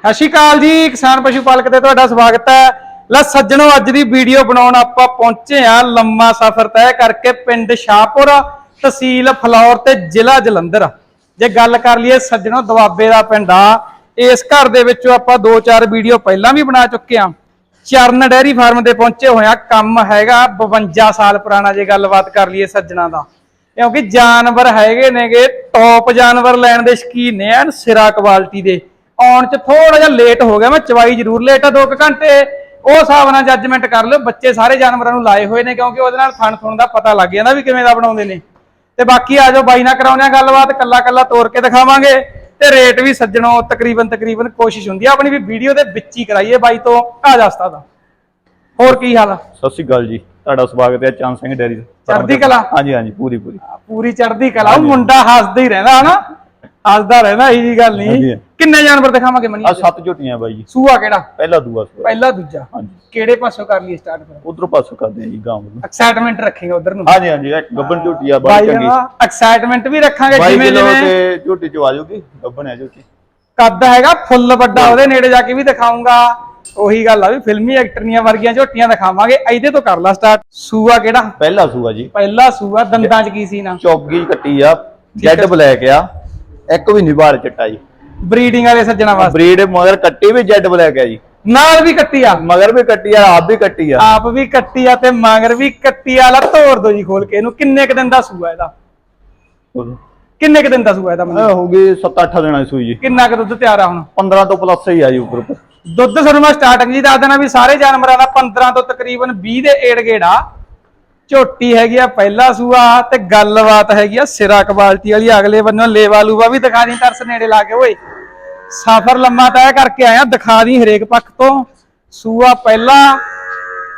ਸਤਿ ਸ਼੍ਰੀ ਅਕਾਲ ਜੀ, ਕਿਸਾਨ ਪਸ਼ੂ ਪਾਲਕ ਤੇ ਤੁਹਾਡਾ ਸਵਾਗਤ ਹੈ। ਲੈ ਸੱਜਣੋ, ਅੱਜ ਦੀ ਵੀਡੀਓ ਬਣਾਉਣ ਆਪਾਂ ਪਹੁੰਚੇ ਆ ਲੰਮਾ ਸਫ਼ਰ ਤੈਅ ਕਰਕੇ ਪਿੰਡ ਸ਼ਾਹਪੁਰ, ਤਹਿਸੀਲ ਫਲੌਰ ਤੇ ਜ਼ਿਲ੍ਹਾ ਜਲੰਧਰ। ਜੇ ਗੱਲ ਕਰ ਲਈਏ ਸੱਜਣੋ ਦਵਾਬੇ ਦਾ ਪਿੰਡ ਆ। ਇਸ ਘਰ ਦੇ ਵਿੱਚੋਂ ਆਪਾਂ 2-4 ਵੀਡੀਓ ਪਹਿਲਾਂ ਵੀ ਬਣਾ ਚੁੱਕੇ ਆ ਚਰਨ ਡੈਰੀ ਫਾਰਮ ਤੇ ਪਹੁੰਚੇ ਹੋਇਆ ਕੰਮ ਹੈਗਾ 52 ਸਾਲ ਪੁਰਾਣਾ ਜੇ ਗੱਲਬਾਤ ਕਰ ਲਈਏ ਸੱਜਣਾ ਦਾ। ਕਿਉਂਕਿ ਜਾਨਵਰ ਹੈਗੇ ਨੇਗੇ, ਟੌਪ ਜਾਨਵਰ ਲੈਣ ਦੇ ਸ਼ਕੀਨ ਨੇ ਐਨ, ਸਿਰਾ ਕੁਆਲਿਟੀ ਦੇ। ਆਉਣ ਚ ਥੋੜਾ ਜਿਹਾ ਲੇਟ ਹੋ ਗਿਆ ਮੈਂ ਚਵਾਈ ਜ਼ਰੂਰ ਲੇਟ ਆ 2 ਘੰਟੇ। ਉਹ ਹਿਸਾਬ ਨਾਲ ਜੱਜਮੈਂਟ ਕਰ ਲਿਓ ਬੱਚੇ ਸਾਰੇ ਜਾਨਵਰਾਂ ਨੂੰ ਲਾਏ ਹੋਏ ਨੇ ਕਿਉਂਕਿ ਉਹਦੇ ਨਾਲ ਥਣ ਥੁਣ ਦਾ ਪਤਾ ਲੱਗ ਜਾਂਦਾ ਵੀ ਕਿਵੇਂ ਦਾ ਬਣਾਉਂਦੇ ਨੇ। ਤੇ ਬਾਕੀ ਆ ਜਾਓ ਬਾਈ ਨਾਲ ਕਰਾਉਂਦੇ ਆ ਗੱਲਬਾਤ ਕੱਲਾ ਕੱਲਾ ਤੋੜ ਕੇ ਦਿਖਾਵਾਂਗੇ। ਤੇ ਰੇਟ ਵੀ ਸੱਜਣੋ ਤਕਰੀਬਨ ਤਕਰੀਬਨ ਕੋਸ਼ਿਸ਼ ਹੁੰਦੀ ਆ ਆਪਣੀ ਵੀ ਵੀਡੀਓ ਦੇ ਵਿੱਚ ਹੀ ਕਰਾਈਏ ਬਾਈ ਤੋਂ ਆ ਜਾ ਉਸਤਾਦ। ਹੋਰ ਕੀ ਹਾਲ ਆ? ਸਤਿ ਸ਼੍ਰੀ ਅਕਾਲ ਜੀ ਤੁਹਾਡਾ ਸਵਾਗਤ ਹੈ ਚੰਦ ਸਿੰਘ ਡੈਰੀ ਚੜ੍ਹਦੀ ਕਲਾ? ਹਾਂਜੀ ਹਾਂਜੀ ਪੂਰੀ ਪੂਰੀ। ਪੂਰੀ ਚੜ੍ਹਦੀ ਕਲਾ ਉਹ ਮੁੰਡਾ ਹੱਸਦਾ ਹੀ ਰਹਿੰਦਾ ਹਨਾ? ਹੱਸਦਾ ਰਹਿੰਦਾ ਇਹ ਗੱਲ ਨਹੀਂ। ਕਿੰਨੇ ਜਾਨਵਰ ਦਿਖਾਵਾਂਗੇ ਮਨੀ? ਆ ਸੱਤ ਝੋਟੀਆਂ ਬਾਈ ਜੀ। ਸੂਆ ਕਿਹੜਾ? ਪਹਿਲਾ ਦੂਆ ਸੂਆ। ਪਹਿਲਾ ਦੂਜਾ। ਹਾਂਜੀ। ਕਿਹੜੇ ਪਾਸੋਂ ਕਰ ਲਈ ਸਟਾਰਟ ਫਿਰ? ਉਧਰੋਂ ਪਾਸੋਂ ਕਰਦੇ ਆ ਜੀ ਗਾਂਵ ਨੂੰ। ਐਕਸਾਈਟਮੈਂਟ ਰੱਖੇਗਾ ਉਧਰ ਨੂੰ। ਹਾਂਜੀ ਹਾਂਜੀ ਇੱਕ ਗੱਬਨ ਝੋਟੀ ਆ ਬਾਈ ਚੰਗੀ। ਐਕਸਾਈਟਮੈਂਟ ਵੀ ਰੱਖਾਂਗੇ 22 ਜਿਵੇਂ ਜਿਵੇਂ ਤੇ ਝੋਟੀ ਚ ਆ ਜਾਊਗੀ ਗੱਬਨ ਹੈ ਝੋਟੀ। ਕੱਦ ਹੈਗਾ ਫੁੱਲ ਵੱਡਾ ਉਹਦੇ ਨੇੜੇ ਜਾ ਕੇ ਵੀ ਦਿਖਾਉਂਗਾ ਉਹੀ ਗੱਲ ਆ ਵੀ ਫਿਲਮੀ ਐਕਟਰਨੀਆਂ ਵਰਗੀਆਂ ਝੋਟੀਆਂ ਦਿਖਾਵਾਂਗੇ। ਇਹਦੇ ਤੋਂ ਕਰ ਲਾ ਸਟਾਰਟ ਸੂਆ ਕਿਹੜਾ? ਪਹਿਲਾ ਸੂਆ ਜੀ। ਪਹਿਲਾ ਸੂਆ ਦੰਦਾਂ 'ਚ ਕੀ ਸੀ ਨਾ ਚੌਗੀ ਕੱਟੀ ਆ ਜੈਡ ਬਲੈਕ ਆ। ਇੱਕ ਵੀ ਨਹੀਂ ਬਾਹਰ ਚਿੱਟਾ ਜੀ। ਬਰੀਡਿੰਗ ਵਾਲੇ ਸੱਜਣਾ ਵਾਸਤੇ। ਬਰੀਡ ਮਗਰ ਕੱਟੀ ਵੀ ਜੈਡ ਬਲੈਕ ਆ ਜੀ। ਨਾਲ ਵੀ ਕੱਟੀ ਆ। ਮਗਰ ਵੀ ਕੱਟੀ ਆ ਆਪ ਵੀ ਕੱਟੀ ਆ। ਆਪ ਵੀ ਕੱਟੀ ਆ ਤੇ ਮਗਰ ਵੀ ਕੱਟੀ ਵਾਲਾ ਤੋੜ ਦੋ ਜੀ ਖੋਲ ਕੇ ਇਹਨੂੰ। ਕਿੰਨੇ ਕ ਦਿਨ ਦਾ ਸੂਆ ਇਹਦਾ? ਕਿੰਨੇ ਕ ਦਿਨ ਦਾ ਸੂਆ ਇਹਦਾ ਮੈਨੂੰ? ਹੋ ਗਈ 7-8 ਦਿਨਾਂ ਦੀ ਸੂਈ ਜੀ। ਕਿੰਨਾ ਕ ਦੁੱਧ ਤਿਆਰ ਆ ਹੁਣ? 15 ਤੋਂ ਪਲੱਸ ਹੀ ਆ ਜੀ ਉੱਪਰ ਦੁੱਧ ਸਾਨੂੰ ਮੈਂ ਸਟਾਰਟਿੰਗ ਜੀ ਦੱਸ ਦੇਣਾ ਵੀ ਸਾਰੇ ਜਾਨਵਰਾਂ ਦਾ 15 ਤੋਂ ਤਕਰੀਬਨ 20 ਦੇ ਏੜ ਗੇੜ ਝੋਟੀ ਹੈਗੀ ਆ ਪਹਿਲਾ ਸੂਆ ਤੇ ਗੱਲਬਾਤ ਹੈਗੀ ਆ ਸਿਰਾ ਕੁਆਲਿਟੀ ਵਾਲੀ ਅਗਲੇ ਬੰਨੋਂ ਲੇਵਾ ਲੂਵਾ ਵੀ ਦਿਖਾ ਦੀ ਤਰਸ ਨੇੜੇ ਲਾ ਕੇ ਓਏ। ਸਫ਼ਰ ਲੰਮਾ ਤੈਅ ਕਰਕੇ ਆਇਆ ਦਿਖਾ ਦੀ ਹਰੇਕ ਪੱਖ ਤੋਂ। ਸੂਆ ਪਹਿਲਾ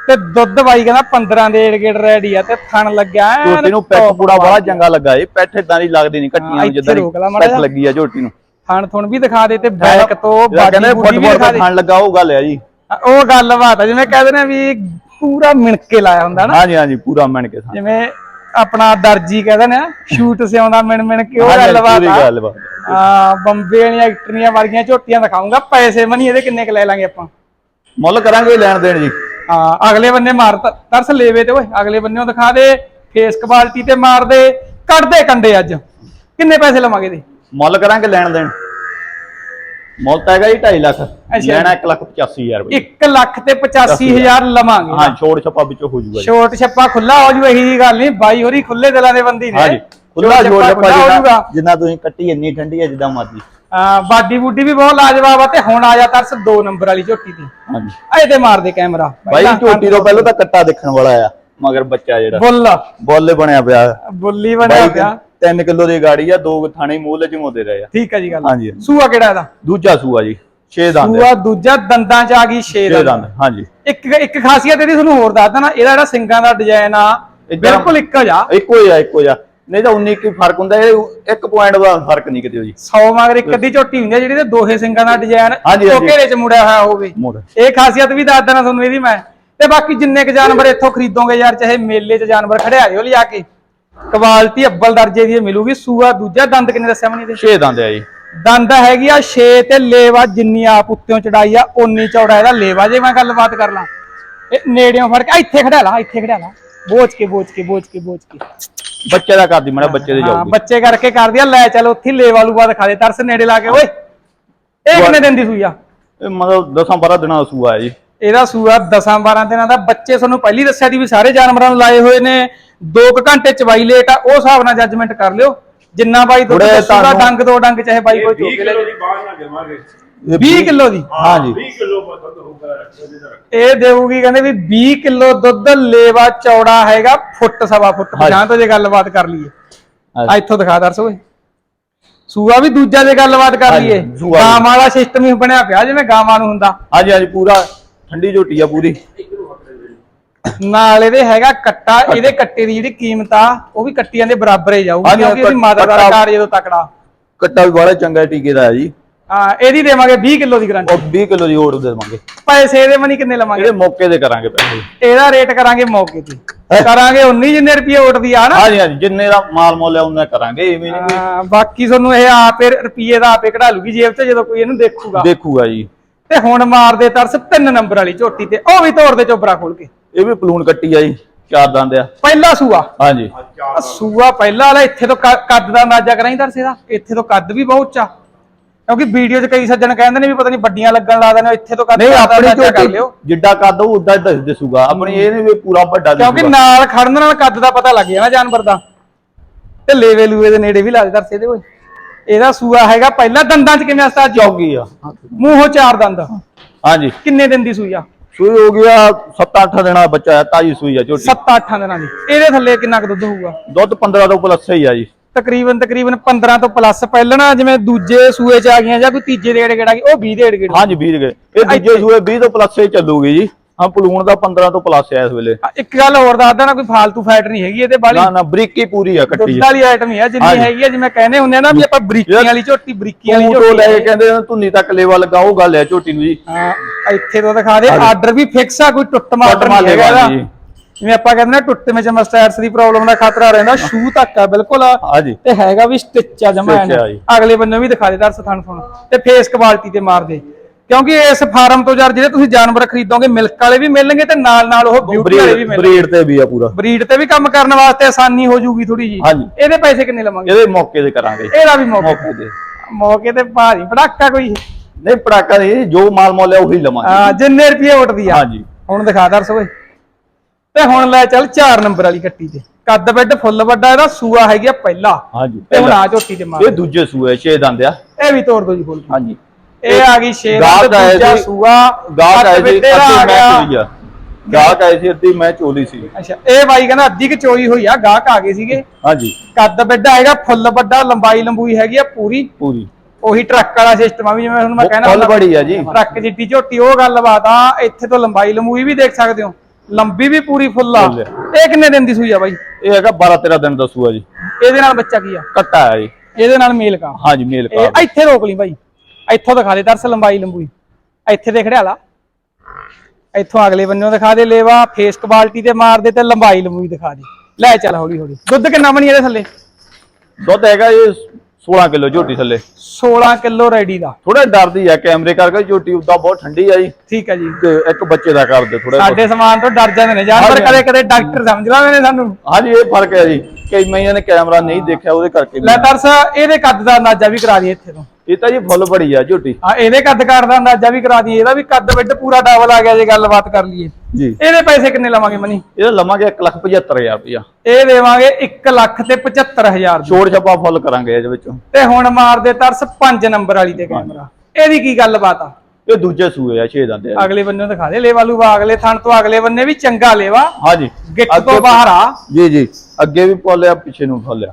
ਤੇ ਦੁੱਧ ਬਾਈ ਕਹਿੰਦਾ 15 ਦੇ ਏੜ ਗੇੜ ਰੈਡੀ ਆ ਤੇ ਥਣ ਲੱਗਿਆ ਝੋਟੀ ਨੂੰ ਪੈਕ ਪੂਰਾ ਬੜਾ ਚੰਗਾ ਲੱਗਾ ਇਹ ਪੈਠ ਇਦਾਂ ਦੀ ਲੱਗਦੀ ਨਹੀਂ ਇੱਥੇ ਜਿੱਦਾਂ ਦੀ ਪੈਠ। ਲੱਗੀ ਆ ਝੋਟੀ ਨੂੰ। ਥਣ ਥੁਣ ਵੀ ਦਿਖਾ ਦੇ ਤੇ ਬੈਕ ਤੋਂ ਬਾਡੀ ਬੂਡੀ ਵੀ ਦਿਖਾ ਦਾ। ਖਾਣ ਲੱਗਾ ਉਹ ਗੱਲ ਹੈ ਜੀ। ਉਹ ਗੱਲਬਾਤ ਆ ਜਿਵੇਂ ਕਹਿੰਦੇ ਨੇ ਵੀ ਪੂਰਾ ਮਿਣਕੇ ਲਾਇਆ ਹੁੰਦਾ ਨਾ। ਹਾਂਜੀ ਹਾਂਜੀ ਪੂਰਾ ਮੰਨ ਕੇ ਖਾਣ ਜਿਵੇਂ ਆਪਣਾ ਦਰਜੀ ਕਹਿੰਦੇ ਨੇ ਸ਼ੂਟ ਸਿਆਉਂਦਾ ਮਿਣ ਮਿਣ ਕੇ ਉਹ ਗੱਲਬਾਤ ਆ। ਗੱਲਬਾਤ। ਆ ਬੰਬੇ ਵਾਲੀਆਂ ਐਕਟਰੀਆਂ ਵਰਗੀਆਂ ਝੋਟੀਆਂ ਦਿਖਾਉਂਗਾ ਪੈਸੇ ਮਨੀ ਇਹਦੇ ਕਿੰਨੇ ਕ ਲੈ ਲਾਂਗੇ ਆਪਾਂ। ਮੁੱਲ ਕਰਾਂਗੇ ਲੈਣ ਦੇਣ ਜੀ। ਆ ਅਗਲੇ ਬੰਨੇ ਮਾਰ ਤਰਸ ਲੇਵੇ ਤੇ ਓਏ ਅਗਲੇ ਬੰਨੇੋਂ ਦਿਖਾ ਦੇ ਫੇਸ ਕੁਆਲਿਟੀ ਤੇ ਮਾਰ ਦੇ ਕੱਢ ਦੇ ਕੰਡੇ ਅੱਜ। ਕਿੰਨੇ ਪੈਸੇ ਲਵਾਂਗੇ ਇਹਦੇ? ਮੁੱਲ ਕਰਾਂਗੇ ਲੈਣ ਦੇਣ। ਮੁੱਲ ਤਾਂ ਹੈਗਾ ਜੀ 2.5 ਲੱਖ। ਲੈਣਾ 1 ਲੱਖ 85000 ਰੁਪਏ 1 ਲੱਖ ਤੇ 85000 ਲਵਾਂਗੇ। ਹਾਂ ਛੋੜ ਛੱਪਾ ਵਿੱਚੋਂ ਹੋ ਜੂਗਾ ਛੋਟ ਛੱਪਾ ਖੁੱਲਾ ਹੋ ਜੂ ਇਹੀ ਜੀ ਗੱਲ ਨਹੀਂ ਬਾਈ ਹੋਰੀ ਖੁੱਲੇ ਦਿਲਾਂ ਦੇ ਬੰਦੀ ਨੇ। ਹਾਂਜੀ ਖੁੱਲਾ ਛੋੜ ਛੱਪਾ ਜਿੰਨਾ ਜੂਗਾ। ਜਿੰਨਾ ਤੁਸੀਂ ਕੱਟੀ ਇੰਨੀ ਠੰਡੀ ਹੈ ਜਿੱਦਾਂ ਮਰਜ਼ੀ। ਆ ਬਾਡੀ ਬੂਡੀ ਵੀ ਬਹੁਤ ਲਾਜਵਾਬ ਆ ਤੇ ਹੁਣ ਆ ਜਾ ਤਰਸ 2 ਨੰਬਰ ਵਾਲੀ ਝੋਟੀ ਤੇ। ਹਾਂਜੀ ਐ ਤੇ ਮਾਰ ਦੇ ਕੈਮਰਾ। ਬਾਈ ਝੋਟੀ ਤੋਂ ਪਹਿਲਾਂ ਤਾਂ ਕੱਟਾ ਦੇਖਣ ਵਾਲਾ ਆ ਮਗਰ ਬੱਚਾ ਜਿਹੜਾ। ਬੁੱਲ। ਬੋਲੇ ਬਣਿਆ ਪਿਆ। ਬੁੱਲੀ ਬਣਿਆ ਪਿਆ। 3 ਕਿਲੋ ਦੀ ਗਾੜੀ ਆ ਦੋ ਥਾਣੇ ਮੂਹਲੇ ਚਮੋਦੇ ਰਹੇ ਆ। ਠੀਕ ਹੈ ਜੀ ਗੱਲ। ਹਾਂਜੀ। ਸੂਆ ਕਿਹੜਾ ਇਹਦਾ? ਦੂਜਾ ਸੂਆ ਜੀ 6 ਦੰਦ ਸੂਆ ਦੂਜਾ ਦੰਦਾਂ ਚ ਆ ਗਈ 6 6 ਦੰਦ। ਹਾਂਜੀ। ਇੱਕ ਇੱਕ ਖਾਸੀਅਤ ਇਹਦੀ ਤੁਹਾਨੂੰ ਹੋਰ ਦੱਸਦਾ ਨਾ ਇਹਦਾ ਜਿਹੜਾ ਸਿੰਗਾਂ ਦਾ ਡਿਜ਼ਾਈਨ ਆ ਬਿਲਕੁਲ ਇੱਕੋ ਜਿਹਾ। ਇੱਕੋ ਹੀ ਆ ਇੱਕੋ ਜਿਹਾ। ਨਹੀਂ ਤਾਂ 19 ਕੀ ਫ਼ਰਕ ਹੁੰਦਾ ਇਹ 1 ਪੁਆਇੰਟ ਦਾ ਫ਼ਰਕ ਨਹੀਂ ਕਿਤੇ ਜੀ। 100 ਮਗਰ ਇੱਕ ਅੱਧੀ ਝੋਟੀ ਹੁੰਦੀ ਆ ਜਿਹੜੀ ਤੇ ਦੋਹੇ ਸਿੰਗਾਂ ਦਾ ਡਿਜ਼ਾਈਨ ਹਾਂਜੀ, ਹਾਂਜੀ। ਘੇਰੇ ਚ ਮੁੜਿਆ ਹੋਇਆ ਹੋਵੇ ਮੋੜ ਇਹ ਖਾਸੀਅਤ ਵੀ ਦੱਸ ਦੇਣਾ ਤੁਹਾਨੂੰ ਇਹਦੀ ਮੈਂ। ਤੇ ਬਾਕੀ ਜਿੰਨੇ ਕ ਜਾਨਵਰ ਇੱਥੋਂ ਖਰੀਦੋਗੇ ਯਾਰ ਚਾਹੇ ਮੇਲੇ 'ਚ ਜਾਨਵਰ ਖੜਿਆ ਜਿਓ ਲਿਆ ਕੇ ਕੁਆਲਿਟੀ ਅੱਬਲ ਦਰਜੇ ਦੀ ਮਿਲੂਗੀ। ਸੂਆ ਦੂਜਾ ਦੰਦ ਕਿੰਨੇ ਦੱਸਿਆ ਮਨੀ ਦੇ 6 ਦੰਦ ਆ ਜੀ। ਦੰਦ ਹੈਗੀ ਆ 6 ਤੇ ਲੇਵਾ ਜਿੰਨੀ ਆਪ ਉੱਤੇੋਂ ਚੜਾਈ ਆ ਓਨੀ ਚੌੜਾ ਇਹਦਾ ਲੇਵਾ। ਜੇ ਮੈਂ ਗੱਲਬਾਤ ਕਰ ਲਾਂ ਇਹ ਨੇੜਿਓਂ ਫੜ ਕੇ ਇੱਥੇ ਖੜਾ ਲਾ ਇੱਥੇ ਖੜਾ ਲਾ। ਬੋਝ ਕੇ ਬੋਝ ਕੇ ਬੋਝ ਕੇ ਬੋਝ ਕੇ। ਬੱਚੇ ਦਾ ਕਰਦੀ ਮੜਾ ਬੱਚੇ ਦੇ ਜਾਊਗੀ। ਬੱਚੇ ਕਰਕੇ ਕਰਦੀ ਆ ਲੈ ਚੱਲ ਉੱਥੇ ਲੇਵਾ ਲੂਵਾ ਦਿਖਾ ਦੇ ਤਰਸ ਨੇੜੇ ਲਾ ਕੇ ਓਏ। ਇਹ ਕਿੰਨੇ ਦਿਨ ਦੀ ਸੂਈ ਆ? ਇਹ ਮਤਲਬ 10 12 ਦਿਨਾਂ ਦਾ ਸੂਆ ਹੈ ਜੀ। ਇਹਦਾ ਸੂਆ 10 12 ਦਿਨਾਂ ਦਾ। ਬੱਚੇ ਤੁਹਾਨੂੰ ਪਹਿਲੀ ਦੱਸਿਆ ਸੀ ਵੀ ਸਾਰੇ ਜਾਨਵਰਾਂ ਨੂੰ ਲਾਏ ਹੋਏ ਨੇ। 2 ਘੰਟੇ ਚਵਾਈ ਲੇਟ ਆ ਉਹ ਹਿਸਾਬ ਨਾਲ ਜੱਜਮੈਂਟ ਕਰ ਲਿਓ। ਜਿੰਨਾ ਬਾਈ ਦੁੱਧ ਥੋੜ੍ਹਾ ਦੱਸੂਗਾ ਤੁਹਾਨੂੰ- ਡੰਗ ਦੋ ਡੰਗ ਚਾਹੇ ਬਾਈ ਕੋਈ 20 ਚੋਕੇ ਲੈ ਕਿਲੋ ਦੀ ਬਾਹਰ ਨਾ ਦੇਵਾਂਗੇ 20 ਕਿਲੋ ਦੀ? ਹਾਂ ਜੀ। 20 ਕਿਲੋ ਦੁੱਧ ਹੋਊਗਾ ਇਹ ਦੇਊਗੀ ਕਹਿੰਦੇ ਵੀ 20 ਕਿਲੋ ਦੁੱਧ ਲੇਵਾ ਚੌੜਾ ਹੈਗਾ ਫੁੱਟ ਸਵਾ ਫੁੱਟ। ਹਾਂਜੀ। ਜਾਂ। ਤੋਂ ਜੇ ਗੱਲਬਾਤ ਕਰ ਲਈਏ। ਆ ਹਾਂਜੀ। ਇੱਥੋਂ ਦਿਖਾ ਦਰਸ ਓਏ ਸੂਆ ਵੀ ਦੂਜਾ ਜੇ ਗੱਲਬਾਤ ਕਰ ਹਾਂਜੀ, ਲਈਏ ਸੂਆ ਵੀ। ਗਾਂ ਵਾਲਾ ਸਿਸਟਮ ਹੀ ਬਣਿਆ ਪਿਆ ਜਿਵੇਂ ਗਾਵਾਂ ਨੂੰ ਹੁੰਦਾ। ਹਾਂਜੀ ਹਾਂਜੀ ਪੂਰਾ ਠੰਡੀ ਝੋਟੀ ਆ ਪੂਰੀ। ਨਾਲ ਇਹਦੇ ਹੈਗਾ ਕੱਟਾ ਇਹਦੇ ਕੱਟੇ ਦੀ ਜਿਹੜੀ ਕੀਮਤ ਆ ਉਹ ਵੀ ਕੱਟੀਆਂ ਦੇ ਬਰਾਬਰ ਹੀ ਜਾਊਗੀ ਹਾਂਜੀ, ਕਿਉਂਕਿ ਇਹਦੀ ਮਾਤਾ ਦਾ ਕੱਟਾ- ਕਾਰ ਜਦੋਂ ਤਕੜਾ ਕੱਟਾ ਵੀ ਬੜਾ ਚੰਗਾ ਟੀਕੇ ਦਾ ਹੈ ਜੀ। ਹਾਂ ਇਹਦੀ ਦੇਵਾਂਗੇ 20 ਕਿਲੋ ਦੀ ਗਰੰਟੀ ਉਹ 20 ਕਿਲੋ ਦੀ ਹੋਰ ਦੇਵਾਂਗੇ। ਪੈਸੇ ਇਹਦੇ ਮਨੀ ਕਿੰਨੇ ਲਵਾਂਗੇ? ਇਹਦੇ ਮੌਕੇ ਤੇ ਕਰਾਂਗੇ ਪੈਸੇ। ਇਹਦਾ ਰੇਟ ਕਰਾਂਗੇ ਮੌਕੇ ਤੇ। ਕਰਾਂਗੇ 19 ਜਿੰਨੇ ਰੁਪਏ ਉੱਠਦੀ ਆ ਨਾ। ਹਾਂਜੀ ਹਾਂਜੀ ਜਿੰਨੇ ਦਾ ਮਾਲ ਮੁੱਲ ਹੈ ਉਹਨੇ ਕਰਾਂਗੇ ਐਵੇਂ ਨਹੀਂ ਹਾਂ, ਬਾਕੀ ਤੁਹਾਨੂੰ ਇਹ ਆਪੇ ਰੁਪਏ ਦਾ ਆਪੇ ਕਢਾ ਲੂਗੀ ਜੇਬ ਤੇ ਜਦੋਂ ਕੋਈ ਇਹਨੂੰ ਦੇਖੂਗਾ। ਦੇਖੂਗਾ ਜੀ। ਤੇ ਹੁਣ ਮਾਰਦੇ ਤਰਸ ਤਿੰਨ ਨੰਬਰ ਵਾਲੀ ਝੋਟੀ ਤੇ ਉਹ ਵੀ ਤੋੜ ਦੇ ਚੋਬਰਾ ਖੋਲ ਕੇ। ਇਹ ਵੀ ਪਲੂਣ ਕੱਟੀ ਆ ਜੀ ਚਾਰ ਦੰਦ ਆ। ਪਹਿਲਾ ਸੂਆ? ਹਾਂਜੀ। ਆਹ ਸੂਆ ਪਹਿਲਾ ਵਾਲਾ ਇੱਥੇ ਤੋਂ ਕ- ਕੱਦ ਦਾ ਅੰਦਾਜ਼ਾ ਕਰਾਈ ਦਰਸੇ ਦਾ। ਇੱਥੇ ਤੋਂ ਕੱਦ ਵੀ ਬਹੁਤ ਉੱਚਾ ਕਿਉਂਕਿ ਵੀਡੀਓ 'ਚ ਕਈ ਸੱਜਣ ਕਹਿੰਦੇ ਨੇ ਵੀ ਪਤਾ ਨਹੀਂ ਵੱਡੀਆਂ ਲੱਗਣ ਲਾ ਦੇਣੇ ਇੱਥੇ ਤੋਂ ਕੱਦ ਨਹੀਂ ਦਾ ਆਪਣੀ ਅੰਦਾਜ਼ਾ ਕਰ ਝੋਟੀ ਲਿਓ। ਜਿੱਡਾ ਕੱਦ ਉਹ ਉਦਾਂ ਹੀ ਦੱਸ ਦਿਸੂਗਾ ਆਪਣੀ ਇਹ ਨਹੀਂ ਵੀ ਪੂਰਾ ਵੱਡਾ ਕਿਉਂਕਿ ਦਿਸੂਗਾ ਨਾਲ ਖੜਨ ਨਾਲ ਕੱਦ ਦਾ ਪਤਾ ਲੱਗ ਜਾਣਾ ਜਾਨਵਰ ਦਾ। ਤੇ ਲੇਵੇ ਲੂਵੇ ਦੇ ਨੇੜੇ ਵੀ ਲਾ ਦੇ ਦਰਸੇ ਦੇ ਕੋਈ ਇਹਦਾ ਸੂਆ ਹੈਗਾ ਪਹਿਲਾ ਦੰਦਾਂ 'ਚ ਕਿਵੇਂ ਜੀ? ਚੌਗੀ ਆ। ਮੂੰਹੋਂ ਚਾਰ ਦੰਦ। ਹਾਂਜੀ। ਕਿੰਨੇ ਦਿਨ ਦੀ ਸੂਈ ਆ? ਸੂਈ ਹੋ ਗਿਆ 7-8 ਦਿਨਾਂ ਦਾ ਬੱਚਾ ਹੈ ਤਾਜੀ ਸੂਈ ਆ ਝੋਟੀ। 7-8 ਦਿਨਾਂ ਦੀ। ਇਹਦੇ ਥੱਲੇ ਕਿੰਨਾ ਕੁ ਦੁੱਧ ਹੋਊਗਾ? ਦੁੱਧ 15 ਤੋਂ ਪਲੱਸ ਹੀ ਆ ਜੀ। ਤਕਰੀਬਨ ਤਕਰੀਬਨ 15 ਤੋਂ ਪਲੱਸ ਪਹਿਲਣਾ ਜਿਵੇਂ ਦੂਜੇ ਸੂਏ ਚ ਆ ਗਈਆਂ ਜਾਂ ਕੋਈ ਤੀਜੇ ਦੇ ਗੇੜਾ ਗਈ ਉਹ 20 ਦੇ ਗੇੜਾ। ਹਾਂਜੀ 20 ਗਏ ਇਹ ਦੂਜੇ ਸੂਏ 20 ਤੋਂ ਪਲੱਸ ਹੀ ਚੱਲੂਗੀ ਜੀ। ਹਾਂ ਪਲੂਣ ਦਾ 15 ਤੋਂ ਪਲੱਸ ਆ ਇਸ ਵੇਲੇ। ਇੱਕ ਗੱਲ ਹੋਰ ਦੱਸਦਾ ਨਾ ਕੋਈ ਫਾਲਤੂ ਫੈਟ ਨਹੀਂ ਹੈਗੀ ਇਹਦੇ ਬਾਲੀ ਨਾ ਨਾ ਬਰੀਕੀ ਪੂਰੀ ਆ ਕੱਟੀ। ਦੁੱਧ ਵਾਲੀ ਆਈਟਮ ਹੀ ਆ ਜਿੰਨੀ। ਹੈਗੀ ਆ ਜਿਵੇਂ ਕਹਿੰਦੇ ਹੁੰਦੇ ਆ ਨਾ ਵੀ ਆਪਾਂ ਬਰੀਕੀਆਂ ਵਾਲੀ ਝੋਟੀ ਬਰੀਕੀਆਂ ਵਾਲੀ ਝੋਟੀ ਲੈ ਕੇ ਕਹਿੰਦੇ ਧੁੰਨੀ ਤੱਕ ਲੇਵਾ ਲਗਾ ਉਹ ਗੱਲ ਆ ਝੋਟੀ ਨੂੰ ਜੀ। ਹਾਂ ਇੱਥੇ ਤੋਂ ਦਿਖਾ ਦੇ ਆਰਡਰ ਵੀ ਫਿਕਸ ਆ ਕੋਈ ਟੁੱਟ ਮਾਰ ਨਹੀਂ ਹੈਗਾ ਇਹਦਾ। ਜੀ ਜਿਵੇਂ ਆਪਾਂ ਕਹਿੰਦੇ ਨਾ ਟੁੱਟੇ ਵਿੱਚ ਮਸਟੈਟਸ ਦੀ ਪ੍ਰੋਬਲਮ ਦਾ ਖਤਰਾ ਰਹਿੰਦਾ ਸ਼ੂ ਤੱਕ ਆ ਬਿਲਕੁਲ ਤੇ ਹੈਗਾ ਵੀ ਸਟਿਚ ਆ ਜਮਾ। ਅਗਲੇ ਬੰਨੇ ਵੀ ਦਿਖਾ ਦੇ ਦਰਸ ਥਣ ਥਣ ਤੇ ਫੇਸ ਕੁਆਲਿਟੀ ਤੇ ਮਾਰ ਦੇ। ਕਿਉਂਕਿ ਇਸ ਫਾਰਮ ਤੋਂ ਯਾਰ ਜਿਹੜੇ ਤੁਸੀਂ ਜਾਨਵਰ ਖਰੀਦੋਗੇ ਮਿਲਕ ਵਾਲੇ ਵੀ ਮਿਲਣਗੇ ਤੇ ਨਾਲ ਨਾਲ ਉਹ ਬਿਊਟੀ ਵਾਲੇ ਵੀ ਮਿਲਣਗੇ। ਬਰੀਡ ਤੇ ਵੀ ਆ ਪੂਰਾ। ਬਰੀਡ ਤੇ ਵੀ ਕੰਮ ਕਰਨ ਵਾਸਤੇ ਆਸਾਨੀ ਹੋ ਜੂਗੀ ਥੋੜੀ ਜੀ। ਇਹਦੇ ਪੈਸੇ ਕਿੰਨੇ ਲਵਾਂਗੇ? ਇਹਦੇ ਮੌਕੇ ਤੇ ਕਰਾਂਗੇ। ਇਹਦਾ ਵੀ ਮੌਕੇ ਤੇ। ਮੌਕੇ ਤੇ ਭਾਰੀ। ਪੜਾਕਾ ਕੋਈ? ਨਹੀਂ ਪੜਾਕਾ ਨਹੀਂ ਜੋ ਮਾਲ ਮੁੱਲ ਹੈ ਉਹੀ ਲਵਾਂਗੇ। ਆ ਜਿੰਨੇ ਰੁਪਏ ਉੱਠਦੀ ਆ। ਹਾਂਜੀ। ਹੁਣ ਦਿਖਾ ਦਰਸ ਓਏ। ਤੇ ਹੁਣ ਲੈ ਚੱਲ 4 ਨੰਬਰ ਵਾਲੀ ਕੱਟੀ ਤੇ। ਕੱਦ ਬੈੱਡ ਫੁੱਲ ਵੱਡਾ ਇਹਦਾ ਸੂਆ ਹੈਗੀ ਆ ਪਹਿਲਾ। ਹਾਂਜੀ ਤੇ ਹੁਣ। ਆ ਝੋਟੀ ਤੇ ਮਾਰ। ਇਹ ਦੂਜੇ ਸੂਏ ਛੇ ਦੰਦ ਆ। ਇਹ ਵੀ ਤੋੜ ਦੋ ਜੀ ਕੇ ਹਾਂਜੀ। ਇਹ ਆ ਗਈ ਛੇ ਗਾਹਕ ਨੰਬਰ ਆਏ ਦੂਜਾ ਸੂਆ ਗਾਹਕ ਆਏ ਸੀ ਅੱਧੀ ਮੈਂ। ਚੋਲੀ ਆ। ਗਾਹਕ ਆਏ ਸੀ ਅੱਧੀ ਮੈਂ ਚੋਲੀ ਸੀ। ਅੱਛਾ ਇਹ ਬਾਈ ਕਹਿੰਦਾ ਅੱਧੀ ਕਿ ਚੋਈ ਹੋਈ ਆ ਗਾਹਕ ਆ ਗਏ ਸੀਗੇ। ਹਾਂਜੀ। ਕੱਦ ਵੱਡਾ ਹੈਗਾ ਫੁੱਲ ਵੱਡਾ ਲੰਬਾਈ ਲੰਬੂਈ ਹੈਗੀ ਆ ਪੂਰੀ। ਪੂਰੀ। ਉਹੀ ਟਰੱਕ ਵਾਲਾ ਸਿਸਟਮ ਆ ਵੀ ਜਿਵੇਂ ਹੁਣ ਮੈਂ ਕਹਿਣਾ ਫੁੱਲ ਬੜੀ ਆ ਜੀ। ਟਰੱਕ ਜਿੱਡੀ ਝੋਟੀ ਉਹ ਗੱਲਬਾਤ ਆ ਇੱਥੇ ਤੋਂ ਲੰਬਾਈ ਲੰਬੂਈ ਵੀ ਦੇਖ ਸਕਦੇ ਹੋ। ਲੰਬੀ ਵੀ ਪੂਰੀ ਫੁੱਲ ਆ। ਇਹ ਕਿੰਨੇ ਦਿਨ ਦੀ ਸੂਈ ਆ ਬਾਈ? ਇਹ ਹੈਗਾ 12 13 ਦਿਨ ਦਾ ਸੂਆ ਜੀ। ਇਹਦੇ ਨਾਲ ਬੱਚਾ ਕੀ ਆ? ਕੱਟਾ ਆ ਜੀ ਇਹਦੇ ਨਾਲ ਮੇਲ ਕਾ ਹਾਂਜੀ ਮੇਲ ਕਾ ਇੱਥੇ ਰੋਕ ਲਈ ਬਾਈ। ਇੱਥੋਂ ਦਿਖਾ ਦੇ ਦਰਸ ਲੰਬਾਈ ਲੰਬੂਈ। ਇੱਥੇ ਦੇ ਖੜਿਆ ਲਾ ਇੱਥੋਂ ਅਗਲੇ ਬੰਨੋਂ ਦਿਖਾ ਦੇ ਲੇਵਾ ਫੇਸ ਕੁਆਲਿਟੀ ਤੇ ਮਾਰ ਦੇ ਤੇ ਲੰਬਾਈ ਲੰਬੂਈ ਦਿਖਾ ਦੇ। ਲੈ ਚੱਲ ਹੌਲੀ ਹੌਲੀ। ਦੁੱਧ ਕਿੰਨਾ ਬਣੀ ਇਹਦੇ ਥੱਲੇ? ਦੁੱਧ ਹੈਗਾ ਇਹ 16 ਕਿਲੋ ਝੋਟੀ ਥੱਲੇ। 16 ਕਿਲੋ ਰੈਡੀ ਦਾ। ਥੋੜਾ ਡਰਦੀ ਆ ਕੈਮਰੇ ਕਰਕੇ ਝੋਟੀ ਉਦਾਂ ਬਹੁਤ ਠੰਡੀ ਆ ਜੀ। ਠੀਕ ਹੈ ਜੀ। ਤੇ ਇੱਕ ਬੱਚੇ ਦਾ ਕਰਦੇ ਥੋੜਾ ਸਾਡੇ ਸਮਾਨ ਤੋਂ ਡਰ ਜਾਂਦੇ ਨੇ। ਜਾਨਵਰ ਕਦੇ ਕਦੇ ਡਾਕਟਰ ਸਮਝ ਲਾਉਂਦੇ ਨੇ ਸਾਨੂੰ। ਹਾਂਜੀ ਇਹ ਫ਼ਰਕ ਹੈ ਜੀ। ਕਈ ਮਈਆਂ ਨੇ ਕੈਮਰਾ ਨਹੀਂ ਦੇਖਿਆ ਉਹਦੇ ਕਰਕੇ। ਲੈ ਦਰਸ ਇਹਦੇ ਕੱਦ ਦਾ ਅੰਦਾਜ਼ਾ ਵੀ ਕਰਾ ਦਈਏ ਇੱਥੇ ਤੋਂ। ਇਹ ਤਾਂ ਜੀ ਫੁੱਲ ਬੜੀ ਆ ਝੋਟੀ। ਆ ਇਹਦੇ ਕੱਦ ਕਾਰ ਦਾ ਅੰਦਾਜ਼ਾ ਵੀ ਕਰਾ ਦਈਏ ਇਹਦਾ ਵੀ ਕੱਦ ਵਿੱਡ ਪੂਰਾ ਡਬਲ ਆ ਗਿਆ ਜੇ ਗੱਲਬਾਤ ਕਰ ਲਈਏ। ਜੀ। ਇਹਦੇ ਪੈਸੇ ਕਿੰਨੇ ਲਵਾਂਗੇ ਮਨੀ? ਇਹਦਾ ਲਵਾਂਗੇ 175000 ਰੁਪਇਆ। ਇਹ ਦੇਵਾਂਗੇ 1 ਲੱਖ ਤੇ 75000 ਦੀ। ਛੋੜ ਛੱਪਾ ਫੁੱਲ ਕਰਾਂਗੇ ਇਹਦੇ ਵਿੱਚੋਂ। ਤੇ ਹੁਣ ਮਾਰ ਦੇ ਤਰਸ 5 ਨੰਬਰ ਵਾਲੀ ਤੇ ਕੈਮਰਾ। ਇਹਦੀ ਕੀ ਗੱਲਬਾਤ ਆ? ਇਹ ਦੂਜੇ ਸੂਏ ਆ 6 ਦੰਦੇ ਆ। ਅਗਲੇ ਬੰਨੇ ਦਿਖਾ ਦੇ ਲੇਵਾ ਲੂਵਾ ਅਗਲੇ ਥਣ ਤੋਂ ਅਗਲੇ ਬੰਨੇ ਵੀ ਚੰਗਾ ਲੇਵਾ। ਹਾਂਜੀ। ਗਿੱਟ ਤੋਂ ਬਾਹਰ ਆ। ਜੀ ਜੀ। ਅੱਗੇ ਵੀ ਫੁੱਲ ਆ ਪਿੱਛੇ ਨੂੰ ਫੁੱਲ ਆ।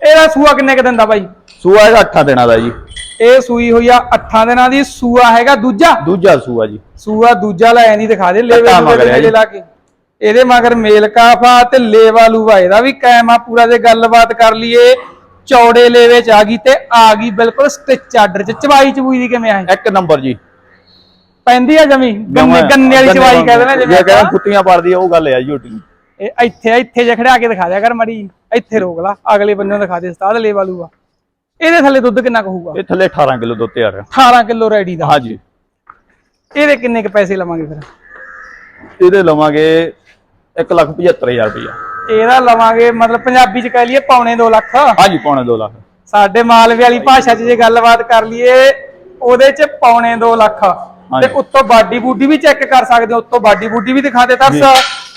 ਇਹਦਾ ਸੂਆ ਕਿੰਨੇ ਕ ਦਿੰਦਾ ਬਾਈ? ਸੂਆ ਇਹਦਾ 8 ਦਿਨਾਂ ਦਾ ਜੀ। ਇਹ ਸੂਈ ਹੋਈ ਆ 8 ਦਿਨਾਂ ਦੀ ਸੂਆ ਹੈਗਾ ਦੂਜਾ ਦੂਜਾ ਸੂਆ ਜੀ ਸੂਆ ਦੂਜਾ ਲੈ ਨਹੀਂ ਦਿਖਾ ਦੇ ਲੇਵੇ ਦੇ ਹੈ ਨੇੜੇ ਜੀ। ਲਾ ਕੇ ਇਹਦੇ ਮਗਰ ਮੇਲ ਕਾਫਾ ਤੇ ਲੇਵਾ ਲੂਵਾ ਇਹਦਾ ਵੀ ਕਾਇਮ ਆ ਪੂਰਾ ਜੇ ਗੱਲਬਾਤ ਕਰ ਲਈਏ ਚੌੜੇ ਲੇਵੇ ਚ ਆ ਗਈ ਤੇ ਆ ਗਈ ਬਿਲਕੁਲ ਸਟਿਚ ਆਰਡਰ ਚ ਚਵਾਈ ਚਬੂਈ ਦੀ ਕਿਵੇਂ ਆ? ਇੱਕ ਨੰਬਰ ਜੀ ਪੈਂਦੀ ਆ ਜਮੀ ਗੰਨੇ ਗੰਨੇ ਵਾਲੀ ਚਵਾਈ ਕਹਿੰਦੇ ਨੇ ਜਿਵੇਂ ਕਹਿੰਦਾ। ਫੁੱਟੀਆਂ ਪੜਦੀ ਆ ਉਹ ਗੱਲ ਆ ਜੀ। ਇਹ ਇੱਥੇ ਇੱਥੇ ਜੇ ਖੜਿਆ ਕੇ ਦਿਖਾ ਦਿਆ ਕਰ ਮੜੀ ਇੱਥੇ ਰੋਕ ਲਾ ਅਗਲੇ ਬੰਦੇ ਨੂੰ ਦਿਖਾ ਦੇ ਉਸਤਾਦ ਲੇਵਾ ਲੂਵਾ ਇਹਦੇ ਥੱਲੇ ਦੁੱਧ ਕਿੰਨਾ ਕੁ ਹੋਊਗਾ? ਇਹ ਥੱਲੇ 18 ਕਿਲੋ ਦੁੱਧ ਤਿਆਰ ਆ। 18 ਕਿਲੋ ਰੈਡੀ ਦਾ। ਹਾਂਜੀ। ਇਹਦੇ ਕਿੰਨੇ ਕ ਪੈਸੇ ਲਵਾਂਗੇ ਫਿਰ? ਇਹਦੇ ਲਵਾਂਗੇ 175000 ਰੁਪਇਆ ਇਹਦਾ ਲਵਾਂਗੇ ਮਤਲਬ ਪੰਜਾਬੀ ਚ ਕਹਿ ਲਈਏ ਪੌਣੇ 2 ਲੱਖ। ਹਾਂਜੀ ਪੌਣੇ 2 ਲੱਖ। ਸਾਡੇ ਮਾਲਵੇ ਵਾਲੀ ਭਾਸ਼ਾ 'ਚ ਜੇ ਗੱਲਬਾਤ ਕਰ ਲਈਏ ਉਹਦੇ 'ਚ ਪੌਣੇ 2 ਲੱਖ। ਤੇ। ਉੱਤੋਂ ਬਾਡੀ ਬੂਡੀ ਵੀ ਚੈੱਕ ਕਰ ਸਕਦੇ ਹੋ ਉੱਤੋਂ ਬਾਡੀ ਬੂਡੀ ਵੀ ਦਿਖਾ ਦੇ ਤਰਸ।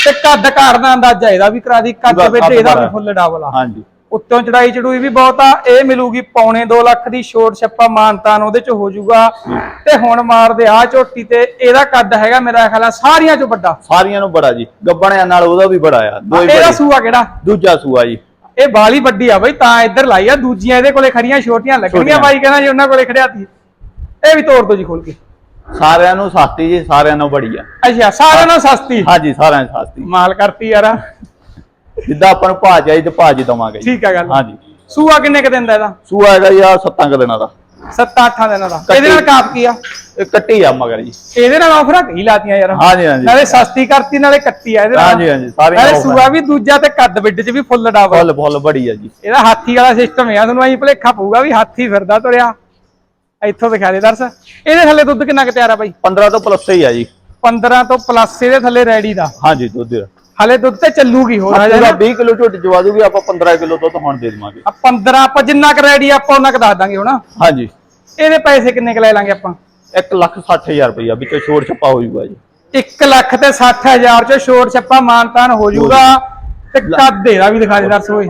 ਤੇ ਕੱਦ ਕਾਰ ਦਾ ਅੰਦਾਜ਼ਾ ਇਹਦਾ ਵੀ ਕਰਾ ਦੀ ਕੱਦ ਵਿੱਚ ਇਹਦਾ ਵੀ ਫੁੱਲ ਡਬਲ ਆ। ਹਾਂਜੀ। ਉੱਤੋਂ ਚੜਾਈ ਚੜੂਈ ਵੀ ਬਹੁਤ ਆ ਇਹ ਮਿਲੂਗੀ ਪੌਣੇ 2 ਲੱਖ ਦੀ ਛੋਟ ਛੱਪਾ ਮਾਨਤਾਨ ਉਹਦੇ 'ਚ ਹੋ ਜਾਊਗਾ। ਤੇ ਹੁਣ ਮਾਰਦੇ ਆ ਝੋਟੀ ਤੇ ਇਹਦਾ ਕੱਦ ਹੈਗਾ ਮੇਰਾ ਖਿਆਲ ਆ ਸਾਰੀਆਂ 'ਚੋਂ ਵੱਡਾ। ਸਾਰੀਆਂ ਨੂੰ ਬੜਾ ਜੀ ਗੱਬਣਿਆਂ ਨਾਲ ਉਹਦਾ ਵੀ ਬੜਾ ਆ ਇਹਦਾ। ਸੂਆ ਕਿਹੜਾ? ਦੂਜਾ ਸੂਆ ਜੀ। ਇਹ ਬਾਲੀ ਵੱਡੀ ਆ ਬਈ ਤਾਂ ਇੱਧਰ ਲਾਈ ਆ ਦੂਜੀਆਂ ਇਹਦੇ ਕੋਲੇ ਖੜੀਆਂ ਛੋਟੀਆਂ ਲੱਗਣਗੀਆਂ ਛੋਟੀਆਂ। ਬਾਈ ਕਹਿੰਦਾ ਜੀ ਉਹਨਾਂ ਕੋਲੇ ਖੜਿਆ ਤੀ ਇਹ ਵੀ ਤੋੜ ਦੋ ਜੀ ਖੋਲ ਕੇ। ਸਾਰਿਆਂ ਨੂੰ ਸਸਤੀ ਜੀ ਸਾਰਿਆਂ ਨੂੰ ਬੜੀ ਆ। ਅੱਛਾ ਸਾਰਿਆਂ ਨਾਲੋਂ ਸਸਤੀ? ਹਾਂਜੀ ਸਾਰਿਆਂ ਨੂੰ ਸਸਤੀ। ਮਾਲ ਕਰਤੀ ਯਾਰ। ਜਿੱਦਾਂ ਆਪਾਂ ਨੂੰ ਭਾਅ ਚਾਹੀਦਾ ਭਾਅ ਜੀ ਦਵਾਂਗੇ ਜੀ। ਠੀਕ ਆ ਗੱਲ। ਹਾਂਜੀ। ਸੂਆ ਕਿੰਨੇ ਕ ਦਿੰਦਾ ਇਹਦਾ? ਸੂਆ ਹੈਗਾ ਆ ਸੱਤਾਂ ਕੁ ਦਿਨਾਂ ਦਾ। ਸੱਤਾਂ ਅੱਠਾਂ ਦਿਨਾਂ ਦਾ। ਇਹਦੇ ਨਾਲ ਕਾਪ ਕੀ ਆ? ਇਹ ਕੱਟੀ ਆ ਮਗਰ ਜੀ। ਇਹਦੇ ਨਾਲ ਆਫਰਾਂ ਕਈ ਲਾਤੀਆਂ ਯਾਰ। ਹਾਂਜੀ ਹਾਂਜੀ। ਨਾਲੇ ਸਸਤੀ ਕਰਤੀ ਨਾਲੇ ਕੱਟੀ ਆ ਇਹਦੇ ਨਾਲ। ਹਾਂਜੀ ਹਾਂਜੀ ਸਾਰੇ ਨਾਲੇ ਸੂਆ ਵੀ ਦੂਜਾ ਤੇ ਕੱਦ ਵਿੱਡ ਚ ਵੀ ਫੁੱਲ ਡਾਵਾ ਫੁੱਲ ਫੁੱਲ ਬੜੀ ਆ ਜੀ। ਇਹਦਾ ਹਾਥੀ ਵਾਲਾ ਸਿਸਟਮ ਹੈ ਤੁਹਾਨੂੰ ਐਂ ਭਲੇਖਾ ਪਊਗਾ ਵੀ ਹਾਥੀ ਫਿਰਦਾ ਤੁਰਿਆ। ਇੱਥੋਂ ਦਿਖਾ ਦੇ ਦਰਸ। ਇਹਦੇ ਥੱਲੇ ਦੁੱਧ ਕਿੰਨਾ ਕੁ ਤਿਆਰ ਆ ਬਾਈ? 15 ਤੋਂ ਪਲੱਸ ਹੀ ਆ ਜੀ। 15 ਤੋਂ ਪਲੱਸ ਇਹਦੇ ਥੱਲੇ ਰੈਡੀ ਦਾ। ਹਾਂਜੀ ਦੁੱਧ ਹਲੇ ਦੁੱਧ ਤੇ ਚੱਲੂਗੀ ਹੋਰ ਆ ਪੂਰਾ 20 ਕਿਲੋ ਝੋਟੀ ਚਵਾ ਦੂਗੀ ਆਪਾਂ 15 ਕਿਲੋ ਦੁੱਧ ਹੁਣ ਦੇ ਦੇਵਾਂਗੇ। ਆ 15 ਆਪਾਂ ਜਿੰਨਾ ਕੁ ਰੈਡੀ ਆਪਾਂ ਉਹਨਾਂ ਕੁ ਦੱਸ ਦਾਂਗੇ ਹੁਣ। ਹਾਂਜੀ। ਇਹਦੇ ਪੈਸੇ ਕਿੰਨੇ ਕੁ ਲੈ ਲਾਂਗੇ ਆਪਾਂ? 1 ਲੱਖ 60000 ਰੁਪਇਆ ਵਿੱਚੋਂ ਛੋੜ ਛਪਾ ਹੋ ਜਾਊਗਾ ਜੀ। 1 ਲੱਖ ਤੇ 60000 ਚ ਛੋੜ ਛੱਪਾ ਮਾਨਤਾਨ ਹੋ ਜਾਊਗਾ। ਤੇ ਕੱਦ ਇਹਦਾ ਵੀ ਦਿਖਾ ਦੇ ਦਰਸ ਓਏ।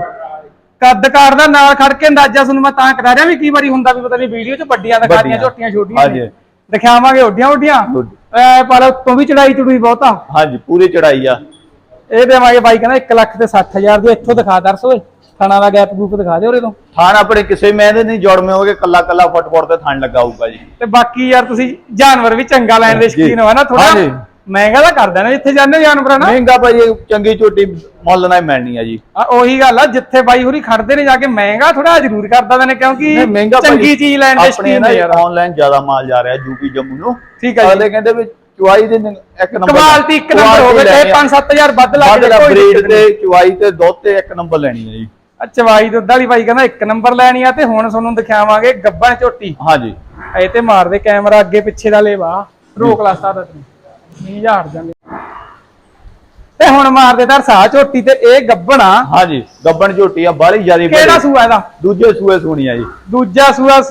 ਕੱਦ ਕਾਰ ਦਾ ਨਾਲ ਖੜ ਕੇ ਅੰਦਾਜ਼ਾ ਤੁਹਾਨੂੰ ਮੈਂ ਤਾਂ ਕਰਾ ਰਿਹਾ ਵੀ ਕਈ ਵਾਰੀ ਹੁੰਦਾ ਵੀ ਪਤਾ ਨਹੀਂ ਵੀਡੀਓ 'ਚ ਵੱਡੀਆਂ ਦਿਖਾ ਦੀਆਂ ਵੱਡੀਆਂ। ਝੋਟੀਆਂ ਛੋਟੀਆਂ ਹਾਂਜੀ। ਦਿਖਾਵਾਂਗੇ ਓਡੀਆਂ ਓਡੀਆਂ। ਐ ਪਰ ਉਤੋਂ ਵੀ ਚੜਾਈ ਚੜੂਈ ਬਹੁਤਾ ਹਾਂਜੀ ਪੂਰੀ ਚੜਾਈ ਆ। ਇਹ ਦੇਵਾਂਗੇ ਬਾਈ ਕਹਿੰਦਾ 1 ਲੱਖ ਤੇ 60000 ਦੀ ਇੱਥੋਂ ਦਿਖਾ ਦਰਸ ਓਏ ਥਣਾ ਦਾ ਗੈਪ ਗੂਪ ਦਿਖਾ ਦੇ ਉਰੇ ਤੋਂ। ਥਾਣ ਆਪਣੇ ਕਿਸੇ ਮਹਿੰਦੇ ਨਹੀਂ ਜੋੜਵੇਂ ਹੋਗੇ ਕੱਲਾ ਕੱਲਾ ਫੁੱਟ ਫੁੱਟ ਤੇ ਥਾਣ ਲੱਗਾ ਹੋਊਗਾ ਜੀ। ਤੇ ਬਾਕੀ ਯਾਰ ਤੁਸੀਂ ਜਾਨਵਰ ਵੀ ਚੰਗਾ ਲੈਣ ਦੇ। ਸ਼ਕੀਨ ਹੋ ਨਾ ਥੋੜਾ। ਮਹਿੰਗਾ ਤਾਂ ਕਰ ਦੇਣਾ ਜਿੱਥੇ ਜਾਂਦੇ ਜਾਨਵਰਾਂ ਨਾਲ ਮਹਿੰਗਾ ਭਾਈ ਚੰਗੀ ਝੋਟੀ ਮੁੱਲ ਨਾਲ ਮਿਲਣੀ ਆ ਜੀ। ਆ ਉਹੀ ਗੱਲ ਆ ਜਿੱਥੇ ਬਾਈ ਹੋਰੀ ਖੜਦੇ ਨੇ ਜਾ ਕੇ ਮਹਿੰਗਾ ਥੋੜਾ ਜ਼ਰੂਰ ਕਰ ਦਿੰਦੇ ਨੇ ਕਿਉਂਕਿ ਚੰਗੀ ਚੀਜ਼ ਲੈਣ ਦੇ ਸ਼ਕੀਨ ਨਾ ਨੇ ਯਾਰ। ਆਨਲਾਈਨ ਜ਼ਿਆਦਾ ਮਾਲ ਜਾ ਰਿਹਾ ਯੂਪੀ ਜੰਮੂ ਨੂੰ। ਠੀਕ ਹੈ ਜੀ। ਅਗਲੇ ਕਹਿੰਦੇ ਵੀ ਚੁਆਈ ਦੇ ਇੱਕ ਨੰਬਰ ਕੁਆਲਿਟੀ ਇੱਕ ਨੰਬਰ ਹੋਵੇ ਤੇ 5-7000 ਵੱਧ ਲੱਗ ਜਾਏ ਕੋਈ ਬਰੀਡ ਤੇ। ਚੁਆਈ ਤੇ ਦੁੱਧ ਤੇ ਇੱਕ ਨੰਬਰ ਲੈਣੀ ਹੈ ਜੀ। ਚਵਾਈ ਦੁੱਧ ਵਾਲੀ ਬਾਈ ਕਹਿੰਦਾ ਇੱਕ ਨੰਬਰ ਲੈਣੀ ਆ ਤੇ ਹੁਣ ਤੁਹਾਨੂੰ ਦਿਖਾਵਾਂਗੇ ਗੱਬਣ ਝੋਟੀ। ਹਾਂਜੀ। ਇਹ ਤੇ ਮਾਰਦੇ ਕੈਮਰਾ ਅੱਗੇ ਪਿੱਛੇ ਦਾ ਲੇਵਾ। ਰੋਕ ਲਾ ਸਤਾ ਤੈਨੂੰ। ਨਹੀਂ ਝਾੜ ਜਾਂਦੇ ਤੇ ਹੁਣ ਮਾਰਦੇ ਦਰ ਸਾਹ ਝੋਟੀ ਤੇ ਇਹ ਗੱਬਣਾ ਹਾਂਜੀ ਗੱਬਣ ਝੋਟੀ ਆ ਬਾਹਲੀ ਜਿਆਦੀ ਕਿਹੜਾ ਸੂਆ ਇਹਦਾ? ਦੂਜੇ ਸੂਏ ਸੂਣੀ ਆ ਜੀ। ਦੂਜਾ ਸੂਆ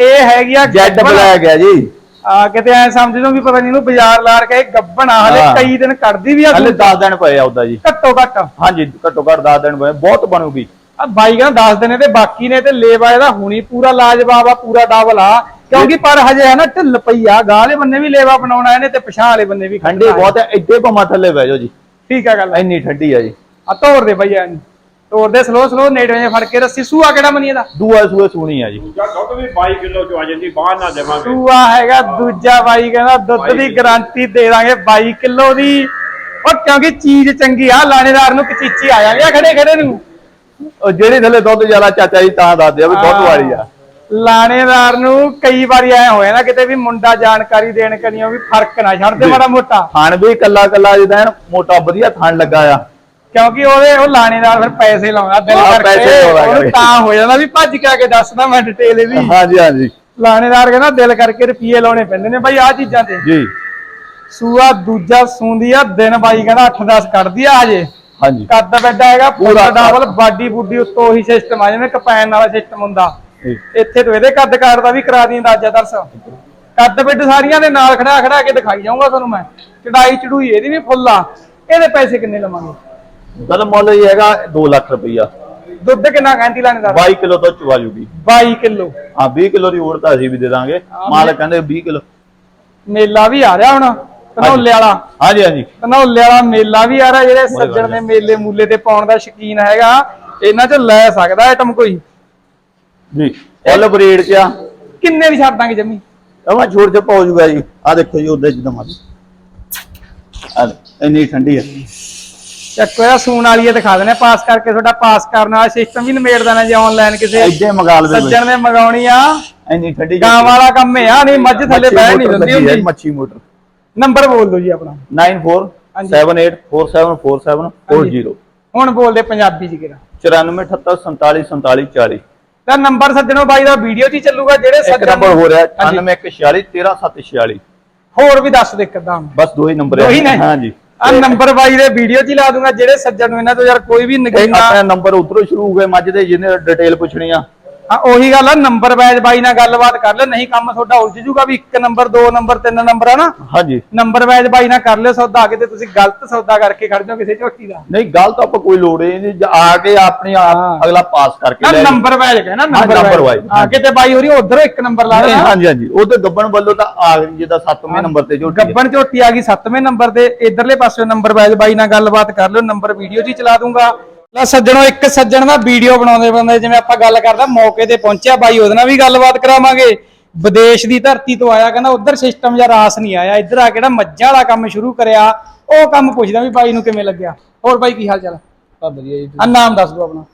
ਇਹ ਹੈਗੀ ਆ ਜੈਡ। ਬਲੈਕ ਜੀ। ਆ ਕਿਤੇ ਐ ਸਮਝ ਲਓ ਵੀ ਪਤਾ ਨਹੀਂ ਇਹਨੂੰ ਬਾਜ਼ਾਰ ਲਾਰ ਕੇ ਗੱਬਣਾ ਹਲੇ ਹਾਂ। ਕਈ ਦਿਨ ਕੱਢਦੀ ਵੀ ਆ ਹਲੇ ਦੁੱਧ। 10 ਦਿਨ ਪਏ ਆ ਉਹਦਾ ਜੀ। ਘੱਟੋ ਘੱਟ। ਹਾਂਜੀ ਘੱਟੋ ਘੱਟ 10 ਦਿਨ ਪਏ ਬਹੁਤ ਬਣੂਗੀ। ਆ ਬਾਈ ਕਹਿੰਦਾ 10 ਦਿਨ ਤੇ ਬਾਕੀ ਨੇ ਤੇ ਲੇਵਾ ਇਹਦਾ ਹੁਣੀ ਪੂਰਾ ਲਾਜਵਾਬ ਆ ਪੂਰਾ ਡਬਲ ਆ। ਕਿਉਂਕਿ ਪਰ ਹਜੇ ਹੈ ਨਾ ਢਿੱਲ ਪਈ ਆ। ਗਾਲੇ ਬੰਨੇ ਵੀ ਲੇਵਾ ਬਣਾਉਣਾ ਇਹਨੇ ਤੇ ਪਛਾਣ ਵਾਲੇ ਬੰਨੇ ਵੀ ਠੰਡੀ ਬਹੁਤ ਹੈ ਇੱਥੇ ਭਮਾ ਥੱਲੇ ਬਹਿ ਜਾਓ ਜੀ। ਠੀਕ ਆ ਗੱਲ। ਇੰਨੀ ਠੰਡੀ ਆ ਜੀ। ਆ ਤੋੜ ਦੇ ਬਈ ਐਨ ਤੋੜ ਦੇ ਸਲੋ ਸਲੋ ਨੇੜੇ ਵੇ ਫੜ ਕੇ ਰੱਸੀ। ਸੂਆ ਕਿਹੜਾ ਮਨੀ ਇਹਦਾ? ਦੂਆ ਸੂਏ ਸੂਣੀ ਆ ਜੀ। ਜਾਂ ਦੁੱਧ ਵੀ 22 ਕਿਲੋ ਚ ਆ ਜਾਂਦੀ ਬਾਹਰ ਨਾ ਦੇਵਾਂਗੇ। ਸੂਆ ਹੈਗਾ ਦੂਜਾ ਬਾਈ ਕਹਿੰਦਾ ਦੁੱਧ ਦੀ ਗਾਰੰਟੀ ਦੇ ਦਾਂਗੇ 22 ਕਿਲੋ ਦੀ। ਉਹ ਕਿਉਂਕਿ ਚੀਜ਼ ਚੰਗੀ ਆ ਲਾਣੇਦਾਰ ਨੂੰ ਕਚੀਚੀ ਆ ਜਾਂਦੀ ਆ ਖੜੇ ਖੜੇ ਨੂੰ। ਉਹ ਜਿਹੜੀ ਥੱਲੇ ਦੁੱਧ ਜ਼ਿਆਦਾ ਚਾਚਾ ਜੀ ਤਾਂ ਦੱਸਦੇ ਆ ਵੀ ਦੁੱਧ ਵਾਲੀ ਆ। ਲਾਣੇਦਾਰ ਨੂੰ ਕਈ ਵਾਰੀ ਐ ਹੋਇਆ ਨਾ ਕਿਤੇ ਵੀ ਮੁੰਡਾ ਜਾਣਕਾਰੀ ਦੇਣ ਕਰੀਓ ਵੀ ਫ਼ਰਕ ਨਾ ਛੱਡਦੇ ਜੀ। ਮਾੜਾ ਮੋਟਾ। ਥਣ ਵੀ ਕੱਲਾ ਕੱਲਾ ਜਿੱਦਾਂ ਮੋਟਾ ਵਧੀਆ ਥਣ ਲੱਗਾ ਆ। ਕਿਉਂਕਿ ਉਹਦੇ ਉਹ ਲਾਣੇਦਾਰ ਫਿਰ ਪੈਸੇ ਲਾਉਂਦਾ ਦਿਲ ਹਾਂ, ਕਰਕੇ। ਪੈਸੇ ਲਾਉਂਦਾ ਉਹਨੂੰ। ਤਾਂ ਹੋ ਜਾਂਦਾ ਵੀ ਭੱਜ ਕੇ ਆ ਕੇ ਦੱਸਦਾ ਮੈਂ ਡਿਟੇਲ ਇਹਦੀ। ਹਾਂਜੀ ਹਾਂਜੀ। ਲਾਣੇਦਾਰ ਕਹਿੰਦਾ ਦਿਲ ਕਰਕੇ ਰੁਪਏ ਲਾਉਣੇ ਪੈਂਦੇ ਨੇ ਬਾਈ ਆ ਚੀਜ਼ਾਂ ਤੇ। ਜੀ। ਸੂਆ ਦੂਜਾ ਸੂੰਦੀ ਆ ਦਿਨ ਬਾਈ ਕਹਿੰਦਾ 8-10 ਕੱਢਦੀ ਆ ਹਜੇ। ਹਾਂਜੀ। ਕੱਦ ਵੱਡਾ ਹੈਗਾ ਪੂਰਾ ਪੂਰਾ ਡਬਲ ਬਾਡੀ ਬੁੱਡੀ ਉੱਤੋਂ ਉਹੀ ਸਿਸਟਮ ਆ ਜਿਵੇਂ ਕਪੈਨ ਵਾਲਾ ਸਿਸਟਮ ਹੁੰਦਾ। ਜੀ। ਇੱਥੇ ਤੋਂ ਇਹਦੇ ਕੱਦ ਕਾਰ ਦਾ ਵੀ ਕਰਾ ਦੀ ਅੰਦਾਜ਼ਾ ਦਰਸ। ਕੱਦ ਵਿੱਡ ਸਾਰੀਆਂ ਦੇ ਨਾਲ ਖੜਾ ਖੜਾ ਕੇ ਦਿਖਾਈ ਜਾਊਂਗਾ ਤੁਹਾਨੂੰ ਮੈਂ। ਚੜਾਈ ਚੜੂਈ ਇਹਦੀ ਵੀ ਫੁੱਲ ਆ। ਇਹਦੇ ਪੈਸੇ ਕਿੰਨੇ ਲਵਾਂਗੇ? ਗੱਲ ਮੁੱਲ ਇਹ ਹੈਗਾ 2 ਲੱਖ ਰੁਪਈਆ। ਦੁੱਧ ਕਿੰਨਾ ਕਹਿੰਦੀ ਲੈਣੇ ਦਾ? 22 ਕਿਲੋ ਤੋਂ ਚਵਾ ਜੂਗੀ। 22 ਕਿਲੋ। ਹਾਂ 20 ਕਿਲੋ ਦੀ ਹੋਰ ਤਾਂ ਅਸੀਂ ਵੀ ਦੇ ਦਾਂਗੇ। ਮਾਲਕ ਕਹਿੰਦੇ 20 ਕਿਲੋ। ਮੇਲਾ ਵੀ ਆ ਰਿਹਾ ਹੁਣ ਧਨੌਲੇ ਵਾਲਾ। ਹਾਂਜੀ ਹਾਂਜੀ। ਧਨੌਲੇ ਵਾਲਾ ਮੇਲਾ ਵੀ ਆ ਰਿਹਾ ਜਿਹੜੇ ਸੱਜਣ। ਨੇ ਮੇਲੇ ਮੂਲੇ ਤੇ ਪਾਉਣ ਦਾ ਸ਼ਕੀਨ ਹੈਗਾ ਇਹਨਾਂ ਚ ਲੈ ਸਕਦਾ ਆਈਟਮ ਕੋਈ? ਜੀ ਫੁੱਲ ਬਰੀਡ ਚ ਆ ਕਿੰਨੇ ਦੀ ਛੱਡ ਦਾਂਗੇ ਜੰਮੀ? ਅਵਾ ਛੋੜ ਚ ਪਾਉ ਜੂਗਾ ਜੀ। ਆ ਦੇਖੋ ਜੀ ਉਹਦੇ ਜਿੱਦਾਂ ਮਾਰੀ ਆ ਇੰਨੀ ਠੰਡੀ ਹੈ। ਚੱਕੋ ਇਹ ਸੂਣ ਵਾਲੀ ਦਿਖਾ ਦੇਣੇ ਪਾਸ ਕਰਕੇ ਤੁਹਾਡਾ ਪਾਸ ਕਰਨ ਵਾਲਾ ਸਿਸਟਮ ਵੀ ਨਿਮੇੜ ਦੇਣਾ ਜੇ ਆਨਲਾਈਨ ਕਿਸੇ ਇੱਥੇ ਮੰਗਾ ਲਵੇ ਸੱਜਣ ਨੇ ਮੰਗਾਉਣੀ ਆ ਇੰਨੀ ਠੰਡੀ ਗਾਂ ਵਾਲਾ ਕੰਮ ਹੈ ਆ ਨਹੀਂ ਮੱਝ ਥੱਲੇ ਬਹਿ ਨਹੀਂ ਦਿੰਦੀ ਹੈ, ਹੁੰਦੀ ਮੱਛੀ ਮੋਟਰ ਨੰਬਰ ਬੋਲ ਦਿਓ ਜੀ ਆਪਣਾ 9478474740 ਹੁਣ ਬੋਲਦੇ ਪੰਜਾਬੀ ਚ ਕਿਹੜਾ 9478474740 ਤਾਂ ਨੰਬਰ ਸੱਜਣੋ ਬਾਈ ਦਾ ਵੀਡੀਓ 'ਚ ਹੀ ਚੱਲੂਗਾ ਜਿਹੜੇ ਸੱਜਣ ਨੰਬਰ ਹੋ ਰਿਹਾ ਹਾਂਜੀ। 9146137746 ਹੋਰ ਵੀ ਦੱਸ ਦੇ ਕਿਦਾਂ ਬਸ ਦੋ ਹੀ ਨੰਬਰ ਨੇ ਹਾਂਜੀ ਆ ਨੰਬਰ ਬਾਈ ਦੇ ਵੀਡੀਓ 'ਚ ਹੀ ਲਾ ਦੂੰਗਾ ਜਿਹੜੇ ਸੱਜਣ ਨੂੰ ਇਹਨਾਂ ਤੋਂ ਯਾਰ ਕੋਈ ਵੀ ਨਗੀਨਾ ਆਪਣਾ ਨੰਬਰ ਉਧਰੋਂ ਸ਼ੁਰੂ ਹੋ ਗਿਆ ਮੱਝ ਦੇ ਜਿਹਨੇ ਡਿਟੇਲ ਪੁੱਛਣੀ ਆ। ਹਾਂ ਉਹੀ ਗੱਲ ਆ ਨੰਬਰ ਵਾਈਜ਼ ਬਾਈ ਨਾਲ ਗੱਲਬਾਤ ਕਰ ਲਿਓ ਨਹੀਂ ਕੰਮ ਤੁਹਾਡਾ ਉਲਝ ਜੂਗਾ ਵੀ ਇੱਕ ਨੰਬਰ ਦੋ ਨੰਬਰ ਤਿੰਨ ਨੰਬਰ ਆ ਨਾ। ਹਾਂਜੀ। ਨੰਬਰ ਵਾਈਜ਼ ਬਾਈ ਨਾਲ ਕਰ ਲਿਓ ਸੌਦਾ ਆ ਕੇ ਤੇ ਤੁਸੀਂ ਗਲਤ ਸੌਦਾ ਕਰਕੇ ਖੜ ਜਾਓ ਕਿਸੇ ਝੋਟੀ ਦਾ। ਨਹੀਂ ਗੱਲ ਤਾਂ ਆਪਾਂ ਕੋਈ ਲੋੜ ਹੀ ਨਹੀਂ ਜ- ਆ ਕੇ ਆਪਣੀ ਆਪ ਹਾਂ। ਅਗਲਾ ਪਾਸ ਕਰਕੇ ਨਾ ਲੈ। ਨੰਬਰ ਵਾਈਜ਼ ਕਹਿਣਾ ਹਾਂ, ਨੰਬਰ number wise, ਆ ਕੇ ਤੇ ਬਾਈ ਹੋਰੀ ਉਧਰੋਂ ਇੱਕ ਨੰਬਰ ਲਾ ਦੇਣਾ ਹਾਂਜੀ ਹਾਂਜੀ ਉਹਦੇ ਗੱਬਣ ਵੱਲੋਂ ਤਾਂ ਆ ਗਈ ਜਿਹਦਾ 7ਵੇਂ ਨੰਬਰ ਤੇ ਝੋਟੀ ਹੈ। ਗੱਬਣ ਝੋਟੀ ਆ ਗਈ 7ਵੇਂ ਨੰਬਰ ਤੇ ਇਧਰਲੇ ਪਾਸੇ ਨੰਬਰ ਵਾਈਜ਼ ਬਾਈ ਨਾਲ ਗੱਲਬਾਤ ਕਰ ਲਿਓ ਨੰਬਰ ਵੀਡੀਓ 'ਚ ਹੀ ਚਲਾ ਦੂੰਗਾ। ਲੈ ਸੱਜਣੋ ਇੱਕ ਸੱਜਣ ਦਾ ਵੀਡੀਓ ਬਣਾਉਂਦੇ ਬੰਦੇ ਜਿਵੇਂ ਆਪਾਂ ਗੱਲ ਕਰਦਾ ਮੌਕੇ ਤੇ ਪਹੁੰਚਿਆ। ਬਾਈ ਉਹਦੇ ਨਾਲ ਵੀ ਗੱਲਬਾਤ ਕਰਾਵਾਂਗੇ। ਵਿਦੇਸ਼ ਦੀ ਧਰਤੀ ਤੋਂ ਆਇਆ ਕਹਿੰਦਾ ਉਧਰ ਸਿਸਟਮ ਜਾਂ ਰਾਸ ਨਹੀਂ ਆਇਆ। ਇੱਧਰ ਆ ਕਿਹੜਾ ਮੱਝਾਂ ਵਾਲਾ ਕੰਮ ਸ਼ੁਰੂ ਕਰਿਆ ਉਹ ਕੰਮ ਪੁੱਛਦਾ ਵੀ ਬਾਈ ਨੂੰ ਕਿਵੇਂ ਲੱਗਿਆ। ਹੋਰ ਬਾਈ ਕੀ ਹਾਲ ਚਾਲ ਸਭ ਵਧੀਆ ਜੀ ਆ ਨਾਮ ਦੱਸ ਦਿਓ ਆਪਣਾ।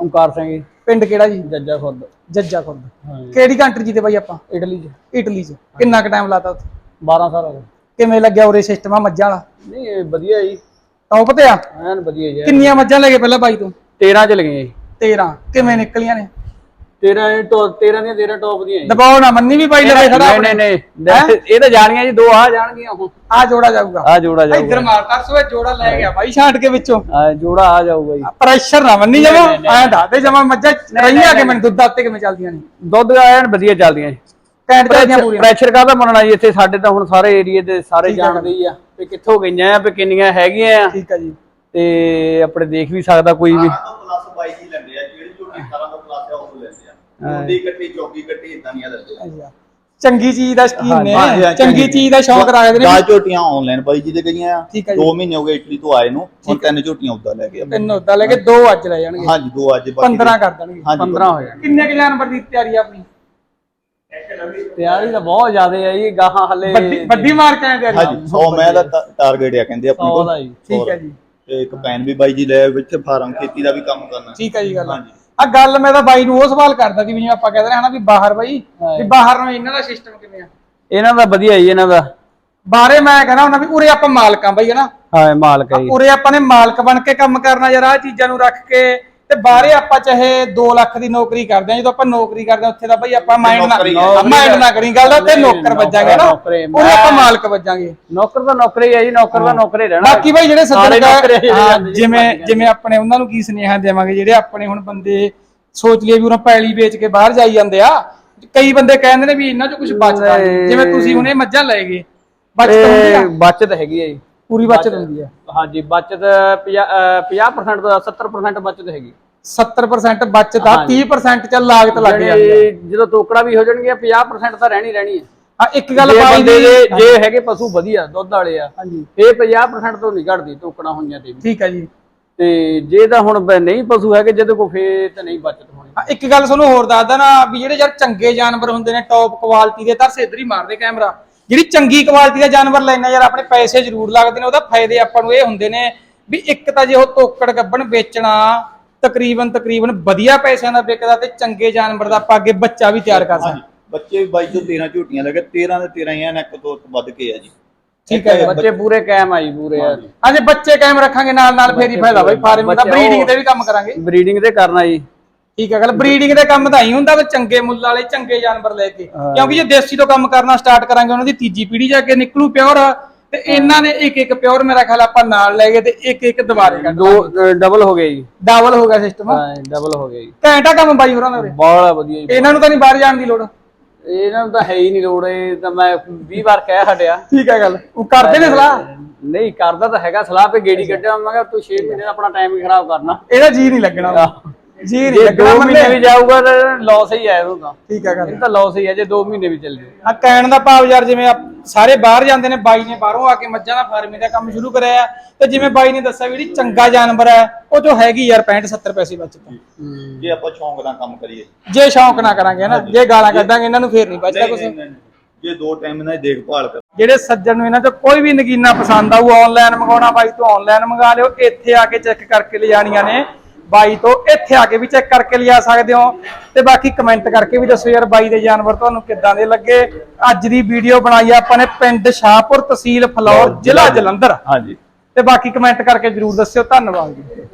ਓਮਕਾਰ ਸਿੰਘ ਜੀ। ਪਿੰਡ ਕਿਹੜਾ ਜੀ? ਜੱਜਾ ਖੁਦ ਜੱਜਾ ਖੁਰਦ। ਕਿਹੜੀ ਕੰਟਰੀ ਜੀ ਤੇ ਬਾਈ ਆਪਾਂ? ਇਟਲੀ ਚ। ਇਟਲੀ 'ਚ। ਕਿੰਨਾ ਕੁ ਟਾਈਮ ਲਾਤਾ ਉੱਥੇ? 12 ਸਾਲ ਹੋ ਗਏ। ਕਿਵੇਂ ਲੱਗਿਆ ਉਰੇ ਸਿਸਟਮ ਆ ਮੱਝਾਂ ਵਾਲਾ? ਨਹੀਂ ਵਧੀਆ ਜੀ। ਟੌਪ ਤੇ ਆ? ਐਨ ਵਧੀਆ ਜੀ ਕਿੰਨੀਆਂ ਮੱਝਾਂ ਲੈ ਪਹਿਲਾਂ ਬਾਈ ਤੂੰ? 13 ਚ ਲਗੀਆਂ ਜੀ। 13 ਕਿਵੇਂ ਨਿਕਲੀਆਂ ਨੇ? 13 ਟੌਪ 13 ਦੀਆਂ 13 ਟੌਪ ਦੀਆਂ ਜੀ। ਦਬਾਓ ਨਾ ਮੰਨੀ ਵੀ ਬਾਈ ਲਵੇ ਖੜਾ ਨਹੀਂ ਨਹੀਂ ਨਹੀਂ। ਇਹ ਤਾਂ ਜਾਣੀਆਂ ਜੀ ਦੋ ਆ ਜਾਣਗੀਆਂ ਹੁਣ ਆ ਜੋੜਾ ਜਾਊਗਾ। ਆ ਜੋੜਾ ਜਾਊਗਾ। ਇੱਧਰ ਮਾਰ ਤਰਸੋ ਜੋੜਾ ਲੈ ਗਿਆ ਬਾਈ ਛਾਂਟ ਕੇ ਵਿੱਚੋਂ। ਆ ਜੋੜਾ ਆ ਜਾਊਗਾ ਜੀ। ਪ੍ਰੈਸ਼ਰ ਨਾ ਮੰਨੀ ਜਾਵੋ। ਐਂ ਦੱਸਦੇ ਜਮਾ ਮੱਝਾਂ ਰਹੀਆਂ ਕਿ ਮੈਨੂੰ ਦੁੱਧ ਆਤੇ ਕਿਵੇਂ ਚੱਲਦੀਆਂ ਨੇ? ਦੁੱਧ ਐਨ ਵਧੀਆ ਚੱਲਦੀਆਂ ਜੀ। ਕੈਂਟ ਚੱਲਦੀਆਂ ਪੂਰੀਆਂ। ਪ੍ਰੈਸ਼ਰ ਕਾਹਦਾ ਮੰਨਣਾ ਜੀ? ਇੱਥੇ ਸਾਡੇ ਤਾਂ ਹੁਣ ਸਾਰੇ ਏਰੀਏ ਦੇ ਸਾਰੇ ਜਾਣਦੇ ਹੀ ਆ। ਵੀ ਕਿੱਥੋਂ ਗਈਆਂ ਆ ਵੀ ਕਿੰਨੀਆਂ ਹੈਗੀਆਂ ਆ। ਠੀਕ ਆ ਜੀ। ਤੇ ਆਪਣੇ ਦੇਖ ਵੀ ਸਕਦਾ ਕੋਈ ਵੀ। 18 ਤੋਂ ਪਲੱਸ ਬਾਈ ਜੀ ਲੈਂਦੇ ਆ ਜਿਹੜੀ ਝੋਟੀ 18 ਤੋਂ ਪਲੱਸ ਆ ਉਹ ਲੈਂਦੇ ਆ। ਮੁੰਡੀ ਕੱਟੀ ਚੌਕੀ ਕੱਟੀ ਇਦਾਂ ਦੀਆਂ ਲੈਂਦੇ ਆ। ਅੱਛਾ। ਚੰਗੀ ਚੀਜ਼ ਦਾ ਸ਼ਕੀਨ ਨੇ ਚੰਗੀ ਚੀਜ਼ ਦਾ ਸ਼ੌਕ ਰੱਖਦੇ ਨੇ ਦਸ ਝੋਟੀਆਂ ਆਨਲਾਈਨ ਬਾਈ ਜੀ ਦੇ ਗਈਆਂ ਆ। ਠੀਕ ਹੈ ਜੀ। 2 ਮਹੀਨੇ ਹੋ ਗਏ ਇਟਲੀ ਤੋਂ ਆਏ ਨੂੰ ਹੁਣ ਤਿੰਨ ਝੋਟੀਆਂ ਉਦਾਂ ਲੈ ਕੇ ਆ। ਤਿੰਨ ਉਦਾਂ ਲੈ ਕੇ ਦੋ ਅੱਜ ਲੈ ਜਾਣਗੇ। ਹਾਂਜੀ ਦੋ ਅੱਜ ਬਾਕੀ 15 ਕਰ ਦੇਣਗੇ। ਹਾਂਜੀ 15 ਹੋ ਜਾਣ ਕਿੰਨੇ ਕੁ ਜਾਨਵਰ ਦੀ ਤਿਆਰੀ ਆ ਆਪਣੀ? ਤਿਆਰੀ ਤਾਂ ਬਹੁਤ ਜ਼ਿਆਦਾ ਹੈ ਜੀ ਗਾਹਾਂ ਹਲੇ ਵੱਡੀ ਵੱਡੀ ਮਾਰ ਕੇ ਆਏ ਤਿਆਰੀ ਹਾਂਜੀ 100 ਮੈਂ ਦਾ ਟਾਰਗੇਟ ਆ ਕਹਿੰਦੇ ਆਪਣੇ ਦਾ ਕੋਲ। ਜੀ। ਠੀਕ ਹੈ ਜੀ। ਤੇ ਇੱਕ ਪੈਨ ਵੀ ਬਾਈ ਜੀ ਲੈ ਵਿੱਚ ਫਾਰਮ ਖੇਤੀ ਦਾ ਵੀ ਕੰਮ ਕਰਨਾ। ਠੀਕ ਹੈ ਜੀ ਗੱਲ। ਹਾਂਜੀ। ਆ ਗੱਲ ਮੈਂ ਤਾਂ ਬਾਈ ਨੂੰ ਉਹ ਸਵਾਲ ਕਰਦਾ ਸੀ ਵੀ ਜਿਵੇਂ ਆਪਾਂ ਕਹਿੰਦੇ ਨੇ ਹਨਾ ਵੀ ਬਾਹਰ ਬਾਈ ਵੀ ਬਾਹਰ ਨੂੰ ਇਹਨਾਂ ਦਾ ਸਿਸਟਮ ਕਿਵੇਂ ਆ? ਇਹਨਾਂ ਦਾ ਵਧੀਆ ਜੀ ਇਹਨਾਂ ਦਾ। ਬਾਹਰੇ ਮੈਂ ਕਹਿੰਦਾ ਹੁੰਦਾ ਵੀ ਉਰੇ ਆਪਾਂ ਮਾਲਕਾਂ ਬਾਈ ਹਨਾ? ਹਾਂ ਮਾਲਕ ਹੈ ਉਰੇ ਆਪਾਂ ਨੇ ਮਾਲਕ ਬਣ ਕੇ ਕੰਮ ਕਰਨਾ ਯਾਰ ਆਹ ਚੀਜ਼ਾਂ ਨੂੰ ਰੱਖ ਕੇ ਤੇ ਬਾਹਰੇ ਆਪਾਂ ਚਾਹੇ 2 ਲੱਖ ਦੀ ਨੌਕਰੀ ਕਰਦੇ ਆ ਜਦੋਂ ਆਪਾਂ ਨੌਕਰੀ ਕਰਦੇ ਆ ਉੱਥੇ ਤਾਂ ਬਈ ਆਪਾਂ ਮਾਈਂਡ ਨਾ ਆ। ਮਾਈਂਡ ਨਾ ਕਰੀ ਗੱਲ ਦਾ ਤੇ ਨੌਕਰ ਵੱਜਾਂਗੇ ਨਾ ਉਰੇ ਆਪਾਂ ਮਾਲਕ ਵੱਜਾਂਗੇ। ਨੌਕਰ ਦਾ ਨੌਕਰ ਹੀ ਜੀ ਨੌਕਰ ਦਾ ਨੌਕਰ ਰਹਿਣਾ। ਬਾਕੀ ਭਾਈ ਜਿਹੜੇ ਸੱਜਣ ਇਹ ਜਿਵੇਂ। ਜਿਵੇਂ ਆਪਣੇ ਉਹਨਾਂ ਨੂੰ ਕੀ ਸੁਨੇਹਾ ਦੇਵਾਂਗੇ ਜਿਹੜੇ ਆਪਣੇ ਹੁਣ ਬੰਦੇ ਸੋਚ ਲਈਏ ਵੀ ਉਹਨਾਂ ਪੈਲੀ ਵੇਚ ਕੇ ਬਾਹਰ ਜਾਈ ਜਾਂਦੇ ਆ ਕਈ ਬੰਦੇ ਕਹਿੰਦੇ ਨੇ ਵੀ ਇਹਨਾਂ 'ਚ ਕੁਝ ਬਚਦਾ। ਜਿਵੇਂ ਤੁਸੀਂ ਹੁਣੇ ਮੱਝਾਂ ਲੈ ਗਏ ਬਚਤ ਹੁੰਦੀ ਆ। ਇਹ ਬਚਤ ਹੈਗੀ ਹੈ ਜੀ। ਪੂਰੀ ਬਚਤ ਹੁੰਦੀ ਆ ਹਾਂਜੀ ਬਚਤ 50% ਤੋਂ 70% ਬਚਤ ਹੈਗੀ। 70% ਬਚਤ ਆ 30% ਚ ਲਾਗਤ ਲੱਗ ਜਾਂਦੀ ਆ ਜਿਹੜੇ ਜਦੋਂ ਤੋਕੜਾ ਵੀ ਹੋ ਜਾਣਗੇ 50% ਤਾਂ ਰਹਿਣੀ ਰਹਿਣੀ ਹੈ। ਹਾਂ ਇੱਕ ਗੱਲ ਬਾਈ ਦੀ ਜੇ ਹੈਗੇ ਪਸ਼ੂ ਵਧੀਆ ਦੁੱਧ ਵਾਲੇ ਆ ਹਾਂਜੀ। ਇਹ 50% ਤੋਂ ਨਹੀਂ ਘਟਦੀ ਤੋਕੜਾ ਹੋਈਆਂ ਤੇ ਵੀ। ਠੀਕ ਹੈ ਜੀ। ਤੇ ਜੇ ਤਾਂ ਹੁਣ ਨਹੀਂ ਪਸ਼ੂ ਹੈਗੇ ਜਿਹਦੇ ਕੋ ਫੇਰ ਤਾਂ ਨਹੀਂ ਬਚਤ ਹੋਣੀ। ਹਾਂ, ਇੱਕ ਗੱਲ ਤੁਹਾਨੂੰ ਹੋਰ ਦੱਸਦਾ ਨਾ ਵੀ ਜਿਹੜੇ ਯਾਰ ਚੰਗੇ ਜਾਨਵਰ ਹੁੰਦੇ ਨੇ ਟੌਪ ਕੁਆਲਿਟੀ ਦੇ ਤਰਸ ਇਧਰ ਹੀ ਮਾਰਦੇ ਕੈਮਰਾ। ਜਿਹੜੀ ਚੰਗੀ ਕੁਆਲਿਟੀ ਦਾ ਜਾਨਵਰ ਲੈਣਾ ਯਾਰ ਆਪਣੇ ਪੈਸੇ ਜ਼ਰੂਰ ਲੱਗਦੇ ਨੇ ਉਹਦਾ ਫਾਇਦੇ ਆਪਾਂ ਨੂੰ ਇਹ ਹੁੰਦੇ ਨੇ ਵੀ ਇੱਕ ਤਾਂ ਜੇ ਉਹ ਤੋਕੜ ਗੱਬਣ ਵੇਚਣਾ ਤਕਰੀਬਨ ਤਕਰੀਬਨ ਵਧੀਆ ਪੈਸਿਆਂ ਦਾ ਵਿਕਦਾ ਤੇ ਚੰਗੇ ਜਾਨਵਰ ਦਾ ਆਪਾਂ ਅੱਗੇ ਬੱਚਾ ਵੀ ਤਿਆਰ ਕਰ ਸਕਦੇ। ਬੱਚੇ ਵੀ ਬਾਈ ਤੋਂ 13 ਝੋਟੀਆਂ ਲੈ ਕੇ 13 ਦੇ 13 ਹੀ ਆ ਨੱਕ ਤੋਂ ਵੱਧ ਕੇ ਆ ਜੀ। ਠੀਕ ਹੈ ਬੱਚੇ ਪੂਰੇ ਕਾਇਮ ਆਈ ਪੂਰੇ ਆ। ਹਾਂਜੀ ਬੱਚੇ ਕਾਇਮ ਰੱਖਾਂਗੇ ਨਾਲ ਨਾਲ ਫੇਰ ਹੀ ਫਾਇਦਾ ਬਾਈ ਫਾਰਮਿੰਗ ਦਾ ਬਰੀਡਿੰਗ ਤੇ ਵੀ ਕੰਮ ਕਰਾਂਗੇ। ਬਰੀਡਿੰਗ ਤੇ ਕਰਨਾ ਜੀ। ਠੀਕ ਹੈ ਗੱਲ ਬਰੀਡਿੰਗ ਦੇ ਕੰਮ ਤਾਂ ਹੀ ਹੁੰਦਾ ਵੀ ਚੰਗੇ ਮੁੱਲ ਵਾਲੇ ਚੰਗੇ ਜਾਨਵਰ ਲੈ ਕੇ। ਕਿਉਂਕਿ ਜੇ ਦੇਸੀ ਤੋਂ ਕੰਮ ਕਰਨਾ ਸਟਾਰਟ ਕਰਾਂਗੇ ਉਹਨਾਂ ਦੀ ਤੀਜੀ ਪੀੜ੍ਹੀ ਜਾ ਕੇ ਨਿਕਲੂ ਪਿਓਰ ਤੇ ਇਹਨਾਂ ਨੇ ਇੱਕ ਇੱਕ ਪਿਓਰ ਮੇਰਾ ਖਿਆਲ ਆਪਾਂ ਨਾਲ ਲੈ ਗਏ ਤੇ ਇੱਕ ਇੱਕ ਦੁਬਾਰੇ ਕਰ ਦੋ ਡਬਲ ਹੋ ਗਏ ਜੀ। ਡਬਲ ਹੋ ਗਿਆ ਸਿਸਟਮ ਹਾਂ ਡਬਲ ਹੋ ਗਏ ਜੀ। ਘੈਂਟਾ ਕੰਮ ਬਾਈ ਹੋਰਾਂ ਦਾ ਉਰੇ। ਬਹੁਤ ਵਧੀਆ ਜੀ ਇਹਨਾਂ ਨੂੰ ਤਾਂ ਨਹੀਂ ਬਾਹਰ ਜਾਣ ਦੀ ਲੋੜ। ਇਹਨਾਂ ਨੂੰ ਤਾਂ ਹੈ ਹੀ ਨਹੀਂ ਲੋੜ ਇਹ ਤਾਂ ਮੈਂ 20 ਵਾਰ ਕਹਿ ਹਟਿਆ। ਠੀਕ ਹੈ ਗੱਲ। ਉਹ ਕਰਦੇ ਨੇ ਸਲਾਹ? ਨਹੀਂ ਕਰਦਾ ਤਾਂ ਹੈਗਾ ਸਲਾਹ ਤੇ ਗੇੜੀ ਕੱਢਿਆ ਮੈਂ ਕਿਹਾ ਤੂੰ 6 ਮਹੀਨੇ ਦਾ ਆਪਣਾ ਟਾਈਮ ਹੀ ਖਰਾਬ ਕਰਨਾ। ਇਹਦਾ ਜੀ ਨਹੀਂ ਲੱਗਣਾ। ਜੀ ਨਹੀਂ ਜੇ 2 ਲੱਗਣਾ ਮਹੀਨੇ ਵੀ ਜਾਊਗਾ ਤਾਂ ਲਾਸ ਹੀ ਇਹਨੂੰ ਤਾਂ ਠੀਕ ਹੈ ਗੱਲ ਇਹ ਤਾਂ ਲਾਸ ਹੀ ਹੈ ਜੇ 2 ਮਹੀਨੇ ਵੀ ਚੱਲ। ਜਾਊ ਆ ਕਹਿਣ ਦਾ ਭਾਵ ਯਾਰ ਜਿਵੇਂ ਸਾਰੇ ਬਾਹਰ ਜਾਂਦੇ ਨੇ ਬਾਈ ਨੇ ਬਾਹਰੋਂ ਆ ਕੇ ਮੱਝਾਂ ਦਾ ਫਾਰਮਿੰਗ ਦਾ ਕੰਮ ਸ਼ੁਰੂ ਕਰਿਆ ਤੇ ਜਿਵੇਂ ਬਾਈ ਨੇ ਦੱਸਿਆ ਵੀ ਜਿਹੜੀ ਚੰਗਾ ਜਾਨਵਰ ਹੈ ਉਹ ਜੋ ਹੈਗੀ ਯਾਰ 65 70 ਪੈਸੇ ਬਚਤ ਜੇ ਆਪਾਂ ਸ਼ੌਂਕ ਨਾਲ ਕੰਮ ਕਰੀਏ। ਜੇ ਸ਼ੌਂਕ ਨਾ ਕਰਾਂਗੇ ਨਾ ਜੇ ਗਾਲਾਂ ਕੱਢਾਂਗੇ ਇਹਨਾਂ ਨੂੰ ਫੇਰ ਨਹੀਂ ਬਚਦਾ ਕੁਝ। ਜੇ ਦੋ ਟਾਈਮ ਨਾਲ ਦੇਖਭਾਲ ਕਰ ਜਿਹੜੇ ਸੱਜਣ ਨੂੰ ਇਹਨਾਂ ਚੋਂ ਕੋਈ ਵੀ ਨਗੀਨਾ ਪਸੰਦ ਆਊ ਆਨਲਾਈਨ ਮੰਗਾਉਣਾ ਬਾਈ ਤੋਂ ਆਨਲਾਈਨ ਮੰਗਾ ਲਿਓ ਇੱਥੇ ਆ ਕੇ ਚੈੱਕ ਕਰਕੇ ਲਿਜਾਣੀਆਂ ਨੇ। ਬਾਈ ਤੋਂ ਇੱਥੇ ਆ ਕੇ ਵੀ ਚੈੱਕ ਕਰਕੇ ਲਿਆ ਸਕਦੇ ਹੋ। ਤੇ ਬਾਕੀ ਕਮੈਂਟ ਕਰਕੇ ਵੀ ਦੱਸੋ ਯਾਰ ਬਾਈ ਦੇ ਜਾਨਵਰ ਤੁਹਾਨੂੰ ਕਿੱਦਾਂ ਦੇ ਲੱਗੇ। ਅੱਜ ਦੀ ਵੀਡੀਓ ਬਣਾਈ ਆ ਆਪਾਂ ਨੇ ਪਿੰਡ ਸ਼ਾਹਪੁਰ ਤਹਿਸੀਲ ਫਲੌਰ ਜ਼ਿਲ੍ਹਾ ਜਲੰਧਰ। ਹਾਂਜੀ। ਤੇ ਬਾਕੀ ਕਮੈਂਟ ਕਰਕੇ ਜਰੂਰ ਦੱਸਿਓ। ਧੰਨਵਾਦ ਜੀ।